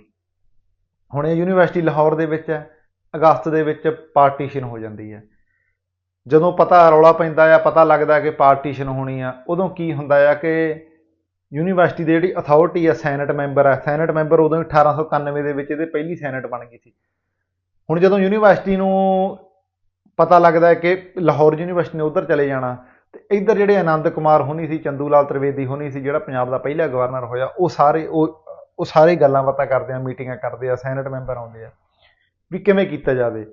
ਹੁਣ ਇਹ ਯੂਨੀਵਰਸਿਟੀ ਲਾਹੌਰ ਦੇ ਵਿੱਚ ਹੈ, ਅਗਸਤ ਦੇ ਵਿੱਚ ਪਾਰਟੀਸ਼ਨ ਹੋ ਜਾਂਦੀ ਹੈ। ਜਦੋਂ ਪਤਾ ਰੌਲਾ ਪੈਂਦਾ ਆ ਪਤਾ ਲੱਗਦਾ ਕਿ ਪਾਰਟੀਸ਼ਨ ਹੋਣੀ ਆ, ਉਦੋਂ ਕੀ ਹੁੰਦਾ ਆ ਕਿ ਯੂਨੀਵਰਸਿਟੀ ਦੀ ਜਿਹੜੀ ਅਥਾਰਟੀ ਆ, ਸੈਨੇਟ ਮੈਂਬਰ ਆ, ਸੈਨੇਟ ਮੈਂਬਰ ਉਦੋਂ ਹੀ 1891 ਦੇ ਵਿੱਚ ਇਹਦੇ ਪਹਿਲੀ ਸੈਨੇਟ ਬਣ ਗਈ ਸੀ। ਹੁਣ ਜਦੋਂ ਯੂਨੀਵਰਸਿਟੀ ਨੂੰ ਪਤਾ ਲੱਗਦਾ ਕਿ ਲਾਹੌਰ ਯੂਨੀਵਰਸਿਟੀ ਨੇ ਉਧਰ ਚਲੇ ਜਾਣਾ ਤੇ ਇੱਧਰ ਜਿਹੜੇ ਆਨੰਦ ਕੁਮਾਰ ਹੋਣੀ ਸੀ ਚੰਦੂ ਲਾਲ ਤ੍ਰਿਵੇਦੀ ਹੋਣੀ ਸੀ, ਜਿਹੜਾ ਪੰਜਾਬ ਦਾ ਪਹਿਲਾ ਗਵਰਨਰ ਹੋਇਆ, ਉਹ ਸਾਰੇ, ਉਹ ਉਹ ਸਾਰੇ ਗੱਲਾਂ ਬਾਤਾਂ ਕਰਦੇ ਆ, ਮੀਟਿੰਗਾਂ ਕਰਦੇ ਆ, ਸੈਨੇਟ ਮੈਂਬਰ ਆਉਂਦੇ ਆ। ਵੀ ਕਿਵੇਂ ਕੀਤਾ ਜਾਵੇ?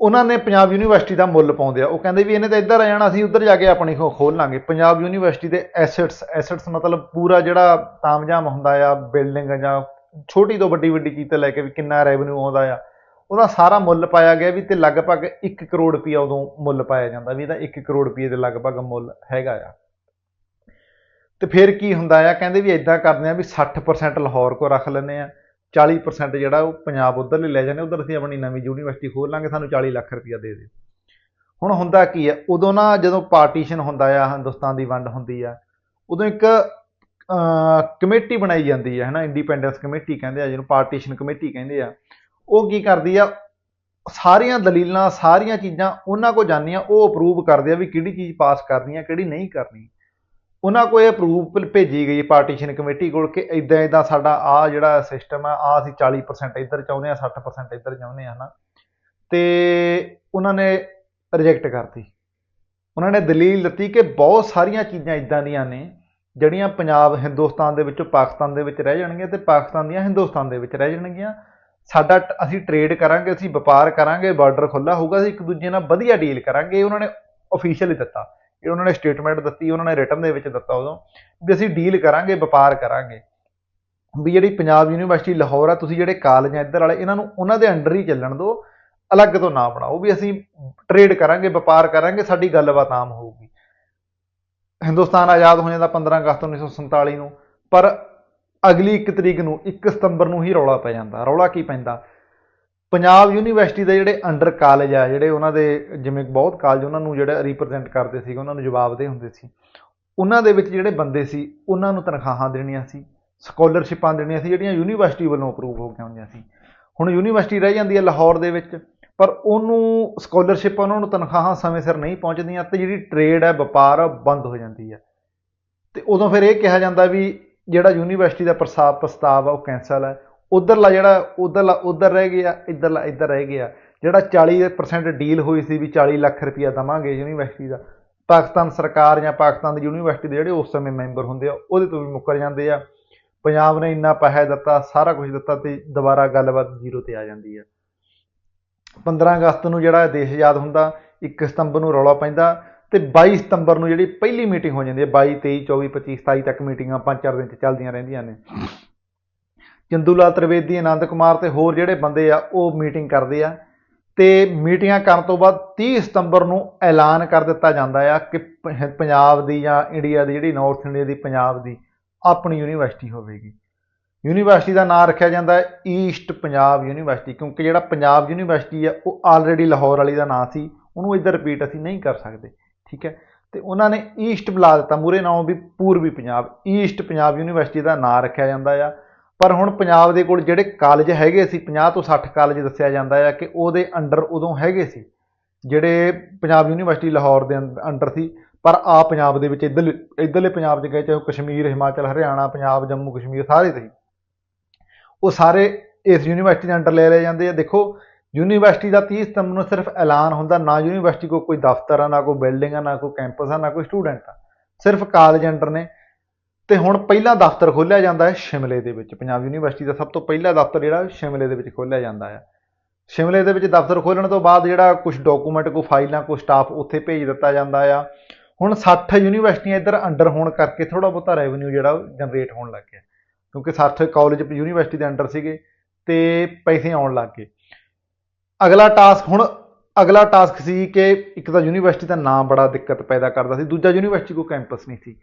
ਉਹਨਾਂ ਨੇ ਪੰਜਾਬ ਯੂਨੀਵਰਸਿਟੀ ਦਾ ਮੁੱਲ ਪਾਉਂਦੇ ਆ। ਉਹ ਕਹਿੰਦੇ ਵੀ ਇਹਨੇ ਤਾਂ ਇੱਧਰ ਆ ਜਾਣਾ, ਅਸੀਂ ਉੱਧਰ ਜਾ ਕੇ ਆਪਣੀ ਖੋ ਖੋਲ ਲਾਂਗੇ। ਪੰਜਾਬ ਯੂਨੀਵਰਸਿਟੀ ਦੇ ਐਸੈਟਸ ਐਸੈਟਸ ਮਤਲਬ ਪੂਰਾ ਜਿਹੜਾ ਤਾਮਝਾਮ ਹੁੰਦਾ ਆ ਬਿਲਡਿੰਗ ਜਾਂ ਛੋਟੀ ਤੋਂ ਵੱਡੀ ਵੱਡੀ ਚੀਜ਼ ਤੇ ਲੈ ਕੇ ਵੀ ਕਿੰਨਾ ਰੈਵਨਿਊ ਆਉਂਦਾ ਆ। ਉਹਦਾ ਸਾਰਾ ਮੁੱਲ ਪਾਇਆ ਗਿਆ ਵੀ ਤੇ ਲਗਭਗ 1 ਕਰੋੜ ਰੁਪਇਆ ਉਦੋਂ ਮੁੱਲ ਪਾਇਆ ਜਾਂਦਾ ਵੀ ਇਹਦਾ 1 ਕਰੋੜ ਰੁਪਏ ਦੇ ਲਗਭਗ ਮੁੱਲ ਹੈਗਾ ਆ। ਤੇ ਫਿਰ ਕੀ ਹੁੰਦਾ ਆ? ਕਹਿੰਦੇ ਵੀ ਇਦਾਂ ਕਰਦੇ ਆ ਵੀ 60% ਲਾਹੌਰ ਕੋ ਰੱਖ ਲੈਂਦੇ ਆ। 40% ਜਿਹੜਾ ਉਹ ਪੰਜਾਬ ਉਧਰ ਲੈ ਲੈ ਜਾਂਦੇ ਉਧਰ ਅਸੀਂ ਆਪਣੀ ਨਵੀਂ ਯੂਨੀਵਰਸਿਟੀ ਖੋਲ ਲਾਂਗੇ, ਸਾਨੂੰ 40 ਲੱਖ ਰੁਪਇਆ ਦੇ ਦੇ ਹੁਣ ਹੁੰਦਾ ਕੀ ਹੈ ਉਦੋਂ ਨਾ ਜਦੋਂ ਪਾਰਟੀਸ਼ਨ ਹੁੰਦਾ ਆ, ਹਿੰਦੁਸਤਾਨ ਦੀ ਵੰਡ ਹੁੰਦੀ ਆ, ਉਦੋਂ ਇੱਕ ਕਮੇਟੀ ਬਣਾਈ ਜਾਂਦੀ ਹੈ ਹਨਾ, ਇੰਡੀਪੈਂਡੈਂਸ ਕਮੇਟੀ ਕਹਿੰਦੇ ਆ, ਜਿਹਨੂੰ ਪਾਰਟੀਸ਼ਨ ਕਮੇਟੀ ਕਹਿੰਦੇ ਆ। ਉਹ ਕੀ ਕਰਦੀ ਆ, ਸਾਰੀਆਂ ਦਲੀਲਾਂ, ਸਾਰੀਆਂ ਚੀਜ਼ਾਂ ਉਹਨਾਂ ਕੋ ਜਾਂਦੀਆਂ, ਉਹ ਅਪਰੂਵ ਕਰਦੇ ਆ ਵੀ ਕਿਹੜੀ ਚੀਜ਼ ਪਾਸ ਕਰਨੀ ਆ, ਕਿਹੜੀ ਨਹੀਂ ਕਰਨੀ। ਉਹਨਾਂ ਕੋਲ ਇਹ ਅਪਰੂਵ ਭੇਜੀ ਗਈ ਪਾਰਟੀਸ਼ਨ ਕਮੇਟੀ ਕੋਲ ਕਿ ਇਦਾਂ ਇਦਾਂ ਸਾਡਾ ਆ ਜਿਹੜਾ ਸਿਸਟਮ ਆ ਆ ਅਸੀਂ 40% ਇੱਧਰ ਚਾਹੁੰਦੇ ਆ 60% ਇੱਧਰ ਚਾਹੁੰਦੇ ਆ, ਹਨਾ। ਤੇ ਉਹਨਾਂ ਨੇ ਰਿਜੈਕਟ ਕਰਤੀ। ਉਹਨਾਂ ਨੇ ਦਲੀਲ ਦਿੱਤੀ ਕਿ ਬਹੁਤ ਸਾਰੀਆਂ ਚੀਜ਼ਾਂ ਇਦਾਂ ਦੀਆਂ ਨੇ, ਜਿਹੜੀਆਂ ਪੰਜਾਬ, ਹਿੰਦੁਸਤਾਨ ਦੇ ਵਿੱਚੋਂ, ਪਾਕਿਸਤਾਨ ਦੇ ਵਿੱਚ ਰਹਿ ਜਾਣਗੀਆਂ ਤੇ ਪਾਕਿਸਤਾਨ ਦੀਆਂ ਹਿੰਦੁਸਤਾਨ ਦੇ ਵਿੱਚ ਰਹਿ ਜਾਣਗੀਆਂ। ਸਾਡਾ ਟ- ਅਸੀਂ ਟ੍ਰੇਡ ਕਰਾਂਗੇ, ਅਸੀਂ ਵਪਾਰ ਕਰਾਂਗੇ ਬਾਰਡਰ ਖੁੱਲਾ ਹੋਊਗਾ, ਅਸੀਂ ਇੱਕ ਦੂਜੇ ਨਾਲ ਵਧੀਆ ਡੀਲ ਕਰਾਂਗੇ, ਇਹ ਉਹਨਾਂ ਨੇ ਅਫੀਸ਼ੀਅਲੀ ਦਿੱਤਾ। ਇਹ ਉਹਨਾਂ ਨੇ ਸਟੇਟਮੈਂਟ ਦਿੱਤੀ, ਉਹਨਾਂ ਨੇ ਰਿਟਨ ਦੇ ਵਿੱਚ ਦਿੱਤਾ ਉਦੋਂ, ਵੀ ਅਸੀਂ ਡੀਲ ਕਰਾਂਗੇ, ਵਪਾਰ ਕਰਾਂਗੇ। ਵੀ ਜਿਹੜੀ ਪੰਜਾਬ ਯੂਨੀਵਰਸਿਟੀ ਲਾਹੌਰ ਆ, ਤੁਸੀਂ ਜਿਹੜੇ ਕਾਲਜ ਆ, ਇੱਧਰ ਵਾਲੇ, ਇਹਨਾਂ ਨੂੰ ਉਹਨਾਂ ਦੇ ਅੰਡਰ ਹੀ ਚੱਲਣ ਦਿਓ, ਅਲੱਗ ਤੋਂ ਨਾ ਬਣਾਓ, ਵੀ ਅਸੀਂ ਟ੍ਰੇਡ ਕਰਾਂਗੇ, ਵਪਾਰ ਕਰਾਂਗੇ, ਸਾਡੀ ਗੱਲਬਾਤ ਆਮ ਹੋਊਗੀ। ਹਿੰਦੁਸਤਾਨ ਆਜ਼ਾਦ ਹੋ ਜਾਂਦਾ 15 ਅਗਸਤ 1947 ਨੂੰ, ਪਰ ਅਗਲੀ 1 ਤਰੀਕ ਨੂੰ 1 ਸਤੰਬਰ ਨੂੰ ਹੀ ਰੌਲਾ ਪੈ ਜਾਂਦਾ। ਰੌਲਾ ਕੀ ਪੈਂਦਾ? ਪੰਜਾਬ ਯੂਨੀਵਰਸਿਟੀ ਦੇ ਜਿਹੜੇ ਅੰਡਰ ਕਾਲਜ ਆ ਜਿਹੜੇ ਉਹਨਾਂ ਦੇ ਜਿਵੇਂ ਬਹੁਤ ਕਾਲਜ ਉਹਨਾਂ ਨੂੰ ਜਿਹੜਾ ਰਿਪਰੈਜ਼ੈਂਟ ਕਰਦੇ ਸੀ ਉਹਨਾਂ ਨੂੰ ਜਵਾਬਦੇ ਹੁੰਦੇ ਸੀ। ਉਹਨਾਂ ਦੇ ਵਿੱਚ ਜਿਹੜੇ ਬੰਦੇ ਸੀ ਉਹਨਾਂ ਨੂੰ ਤਨਖਾਹਾਂ ਦੇਣੀਆਂ ਸੀ ਸਕਾਲਰਸ਼ਿਪਾਂ ਦੇਣੀਆਂ ਸੀ ਜਿਹੜੀਆਂ ਯੂਨੀਵਰਸਿਟੀ ਵੱਲੋਂ ਅਪਰੂਵ ਹੋ ਕੇ ਆਉਂਦੀਆਂ ਸੀ। ਹੁਣ ਯੂਨੀਵਰਸਿਟੀ ਰਹਿ ਜਾਂਦੀ ਹੈ ਲਾਹੌਰ ਦੇ ਵਿੱਚ ਪਰ ਉਹਨੂੰ ਸਕਾਲਰਸ਼ਿਪ ਉਹਨਾਂ ਨੂੰ ਤਨਖਾਹਾਂ ਸਮੇਂ ਸਿਰ ਨਹੀਂ ਪਹੁੰਚਦੀਆਂ ਤੇ ਜਿਹੜੀ ਟ੍ਰੇਡ ਹੈ ਵਪਾਰ ਆ, ਉਹ ਬੰਦ ਹੋ ਜਾਂਦੀ ਹੈ। ਤੇ ਉਦੋਂ ਫਿਰ ਇਹ ਕਿਹਾ ਜਾਂਦਾ ਵੀ ਜਿਹੜਾ ਯੂਨੀਵਰਸਿਟੀ ਦਾ ਪ੍ਰਸਾਬ ਪ੍ਰਸਤਾਵ ਆ, ਉਹ ਕੈਂਸਲ ਹੈ ਉਧਰਲਾ ਜਿਹੜਾ, ਉਧਰਲਾ, ਉਧਰ ਰਹਿ ਗਿਆ, ਇੱਧਰਲਾ, ਇੱਧਰ ਰਹਿ ਗਿਆ। ਜਿਹੜਾ 40% ਡੀਲ ਹੋਈ ਸੀ ਵੀ 40 ਲੱਖ ਰੁਪਇਆ ਦਵਾਂਗੇ ਯੂਨੀਵਰਸਿਟੀ ਦਾ, ਪਾਕਿਸਤਾਨ ਸਰਕਾਰ ਜਾਂ ਪਾਕਿਸਤਾਨ ਦੀ ਯੂਨੀਵਰਸਿਟੀ ਦੇ ਜਿਹੜੇ ਉਸ ਸਮੇਂ ਮੈਂਬਰ ਹੁੰਦੇ ਆ, ਉਹਦੇ ਤੋਂ ਵੀ ਮੁੱਕਰ ਜਾਂਦੇ ਆ। ਪੰਜਾਬ ਨੇ ਇੰਨਾ ਪੈਸਾ ਦਿੱਤਾ, ਸਾਰਾ ਕੁਝ ਦਿੱਤਾ ਤੇ ਦੁਬਾਰਾ ਗੱਲਬਾਤ ਜ਼ੀਰੋ ਤੇ ਆ ਜਾਂਦੀ ਆ। 15 ਅਗਸਤ ਨੂੰ ਜਿਹੜਾ ਦੇਸ਼ ਆਜ਼ਾਦ ਹੁੰਦਾ 1 ਸਤੰਬਰ ਨੂੰ ਰੌਲਾ ਪੈਂਦਾ ਤੇ 22 ਸਤੰਬਰ ਨੂੰ ਜਿਹੜੀ ਪਹਿਲੀ ਮੀਟਿੰਗ ਹੋ ਜਾਂਦੀ ਹੈ 22 23 24 25 27 ਤੱਕ ਮੀਟਿੰਗਾਂ ਪੰਜ, ਚਾਰ ਦਿਨ ਚ ਚੱਲਦੀਆਂ ਰਹਿੰਦੀਆਂ ਨੇ। ਚੰਦੂ ਲਾਲ ਤ੍ਰਿਵੇਦੀ, ਆਨੰਦ ਕੁਮਾਰ ਤੇ ਹੋਰ ਜਿਹੜੇ ਬੰਦੇ ਆ, ਉਹ ਮੀਟਿੰਗ ਕਰਦੇ ਆ। ਤੇ ਮੀਟਿੰਗਾਂ ਕਰਨ ਤੋਂ ਬਾਅਦ 30 ਸਤੰਬਰ ਨੂੰ ਐਲਾਨ ਕਰ ਦਿੱਤਾ ਜਾਂਦਾ ਆ ਕਿ ਪ- ਪੰਜਾਬ ਦੀ ਜਾਂ ਇੰਡੀਆ ਦੀ ਜਿਹੜੀ ਨਾਰਥ ਇੰਡੀਆ ਦੀ ਪੰਜਾਬ ਦੀ ਆਪਣੀ ਯੂਨੀਵਰਸਿਟੀ ਹੋਵੇਗੀ। ਯੂਨੀਵਰਸਿਟੀ ਦਾ ਨਾਮ ਰੱਖਿਆ ਜਾਂਦਾ ਹੈ ਈਸਟ ਪੰਜਾਬ ਯੂਨੀਵਰਸਿਟੀ ਕਿਉਂਕਿ ਜਿਹੜਾ ਪੰਜਾਬ ਯੂਨੀਵਰਸਿਟੀ ਆ, ਉਹ ਆਲਰੇਡੀ ਲਾਹੌਰ ਵਾਲੀ ਦਾ ਨਾਮ ਸੀ, ਉਹਨੂੰ ਇੱਧਰ ਰਿਪੀਟ ਅਸੀਂ ਨਹੀਂ ਕਰ ਸਕਦੇ। ਠੀਕ ਹੈ? ਤੇ ਉਹਨਾਂ ਨੇ ਈਸਟ ਬੁਲਾ ਦਿੱਤਾ ਮੂਰੇ ਨਾਮ ਵੀ ਪੂਰਬੀ ਪੰਜਾਬ ਈਸਟ ਪੰਜਾਬ ਯੂਨੀਵਰਸਿਟੀ ਦਾ ਨਾਮ ਰੱਖਿਆ ਜਾਂਦਾ ਆ। ਪਰ ਹੁਣ ਪੰਜਾਬ ਦੇ ਕੋਲ ਜਿਹੜੇ ਕਾਲਜ ਹੈਗੇ ਸੀ 50 ਤੋਂ 60 ਕਾਲਜ ਦੱਸਿਆ ਜਾਂਦਾ ਆ ਕਿ ਉਹਦੇ ਅੰਡਰ ਉਦੋਂ ਹੈਗੇ ਸੀ, ਜਿਹੜੇ ਪੰਜਾਬ ਯੂਨੀਵਰਸਿਟੀ ਲਾਹੌਰ ਦੇ ਅੰਡਰ ਸੀ। ਪਰ ਆ ਪੰਜਾਬ ਦੇ ਵਿੱਚ ਇੱਧਰ ਇੱਧਰਲੇ ਪੰਜਾਬ 'ਚ ਗਏ, ਚਾਹੇ ਉਹ ਕਸ਼ਮੀਰ, ਹਿਮਾਚਲ, ਹਰਿਆਣਾ, ਪੰਜਾਬ, ਜੰਮੂ, ਕਸ਼ਮੀਰ ਸਾਰੇ ਸੀ। ਉਹ ਸਾਰੇ ਇਸ ਯੂਨੀਵਰਸਿਟੀ ਦੇ ਅੰਡਰ ਲੈ ਲਏ ਜਾਂਦੇ ਆ। ਦੇਖੋ ਯੂਨੀਵਰਸਿਟੀ ਦਾ 30 ਸਤੰਬਰ ਨੂੰ ਸਿਰਫ ਐਲਾਨ ਹੁੰਦਾ, ਨਾ ਯੂਨੀਵਰਸਿਟੀ ਕੋ ਕੋਈ ਦਫ਼ਤਰ ਆ ਨਾ ਕੋਈ ਬਿਲਡਿੰਗ ਆ ਨਾ ਕੋਈ ਕੈਂਪਸ ਆ ਨਾ ਕੋਈ ਸਟੂਡੈਂਟ। ਆ ਸਿਰਫ ਕਾਲਜ ਅੰਡਰ ਨੇ। ਤੇ ਹੁਣ ਪਹਿਲਾ ਦਫ਼ਤਰ ਖੋਲ੍ਹਿਆ ਜਾਂਦਾ ਹੈ ਸ਼ਿਮਲੇ ਦੇ ਵਿੱਚ। ਪੰਜਾਬ ਯੂਨੀਵਰਸਿਟੀ ਦਾ ਸਭ ਤੋਂ ਪਹਿਲਾ ਦਫ਼ਤਰ ਜਿਹੜਾ ਸ਼ਿਮਲੇ ਦੇ ਵਿੱਚ ਖੋਲ੍ਹਿਆ ਜਾਂਦਾ ਹੈ। ਸ਼ਿਮਲੇ ਦੇ ਵਿੱਚ ਦਫ਼ਤਰ ਖੋਲ੍ਹਣ ਤੋਂ ਬਾਅਦ ਜਿਹੜਾ ਕੁਝ ਡਾਕੂਮੈਂਟ ਕੋਈ ਫਾਈਲਾਂ ਕੋਈ ਸਟਾਫ ਉੱਥੇ ਭੇਜ ਦਿੱਤਾ ਜਾਂਦਾ ਆ। ਹੁਣ 60 ਯੂਨੀਵਰਸਿਟੀਆਂ ਇੱਧਰ ਅੰਡਰ ਹੋਣ ਕਰਕੇ ਥੋੜਾ ਬਹੁਤਾ ਰੈਵਨਿਊ ਜਿਹੜਾ ਜਨਰੇਟ ਹੋਣ ਲੱਗ ਗਿਆ। ਕਿਉਂਕਿ 60 ਕਾਲਜ ਯੂਨੀਵਰਸਿਟੀ ਦੇ ਅੰਡਰ ਸੀਗੇ ਤੇ ਪੈਸੇ ਆਉਣ ਲੱਗ ਗਏ। ਅਗਲਾ ਟਾਸਕ ਹੁਣ ਅਗਲਾ ਟਾਸਕ ਸੀ ਕਿ ਇੱਕ ਤਾਂ ਯੂਨੀਵਰਸਿਟੀ ਦਾ ਨਾਮ ਬੜਾ ਦਿੱਕਤ ਪੈਦਾ ਕਰਦਾ ਸੀ ਦੂਜਾ ਯੂਨੀਵਰਸਿਟੀ ਕੋਈ ਕੈਂਪਸ ਨਹੀਂ ਸੀ।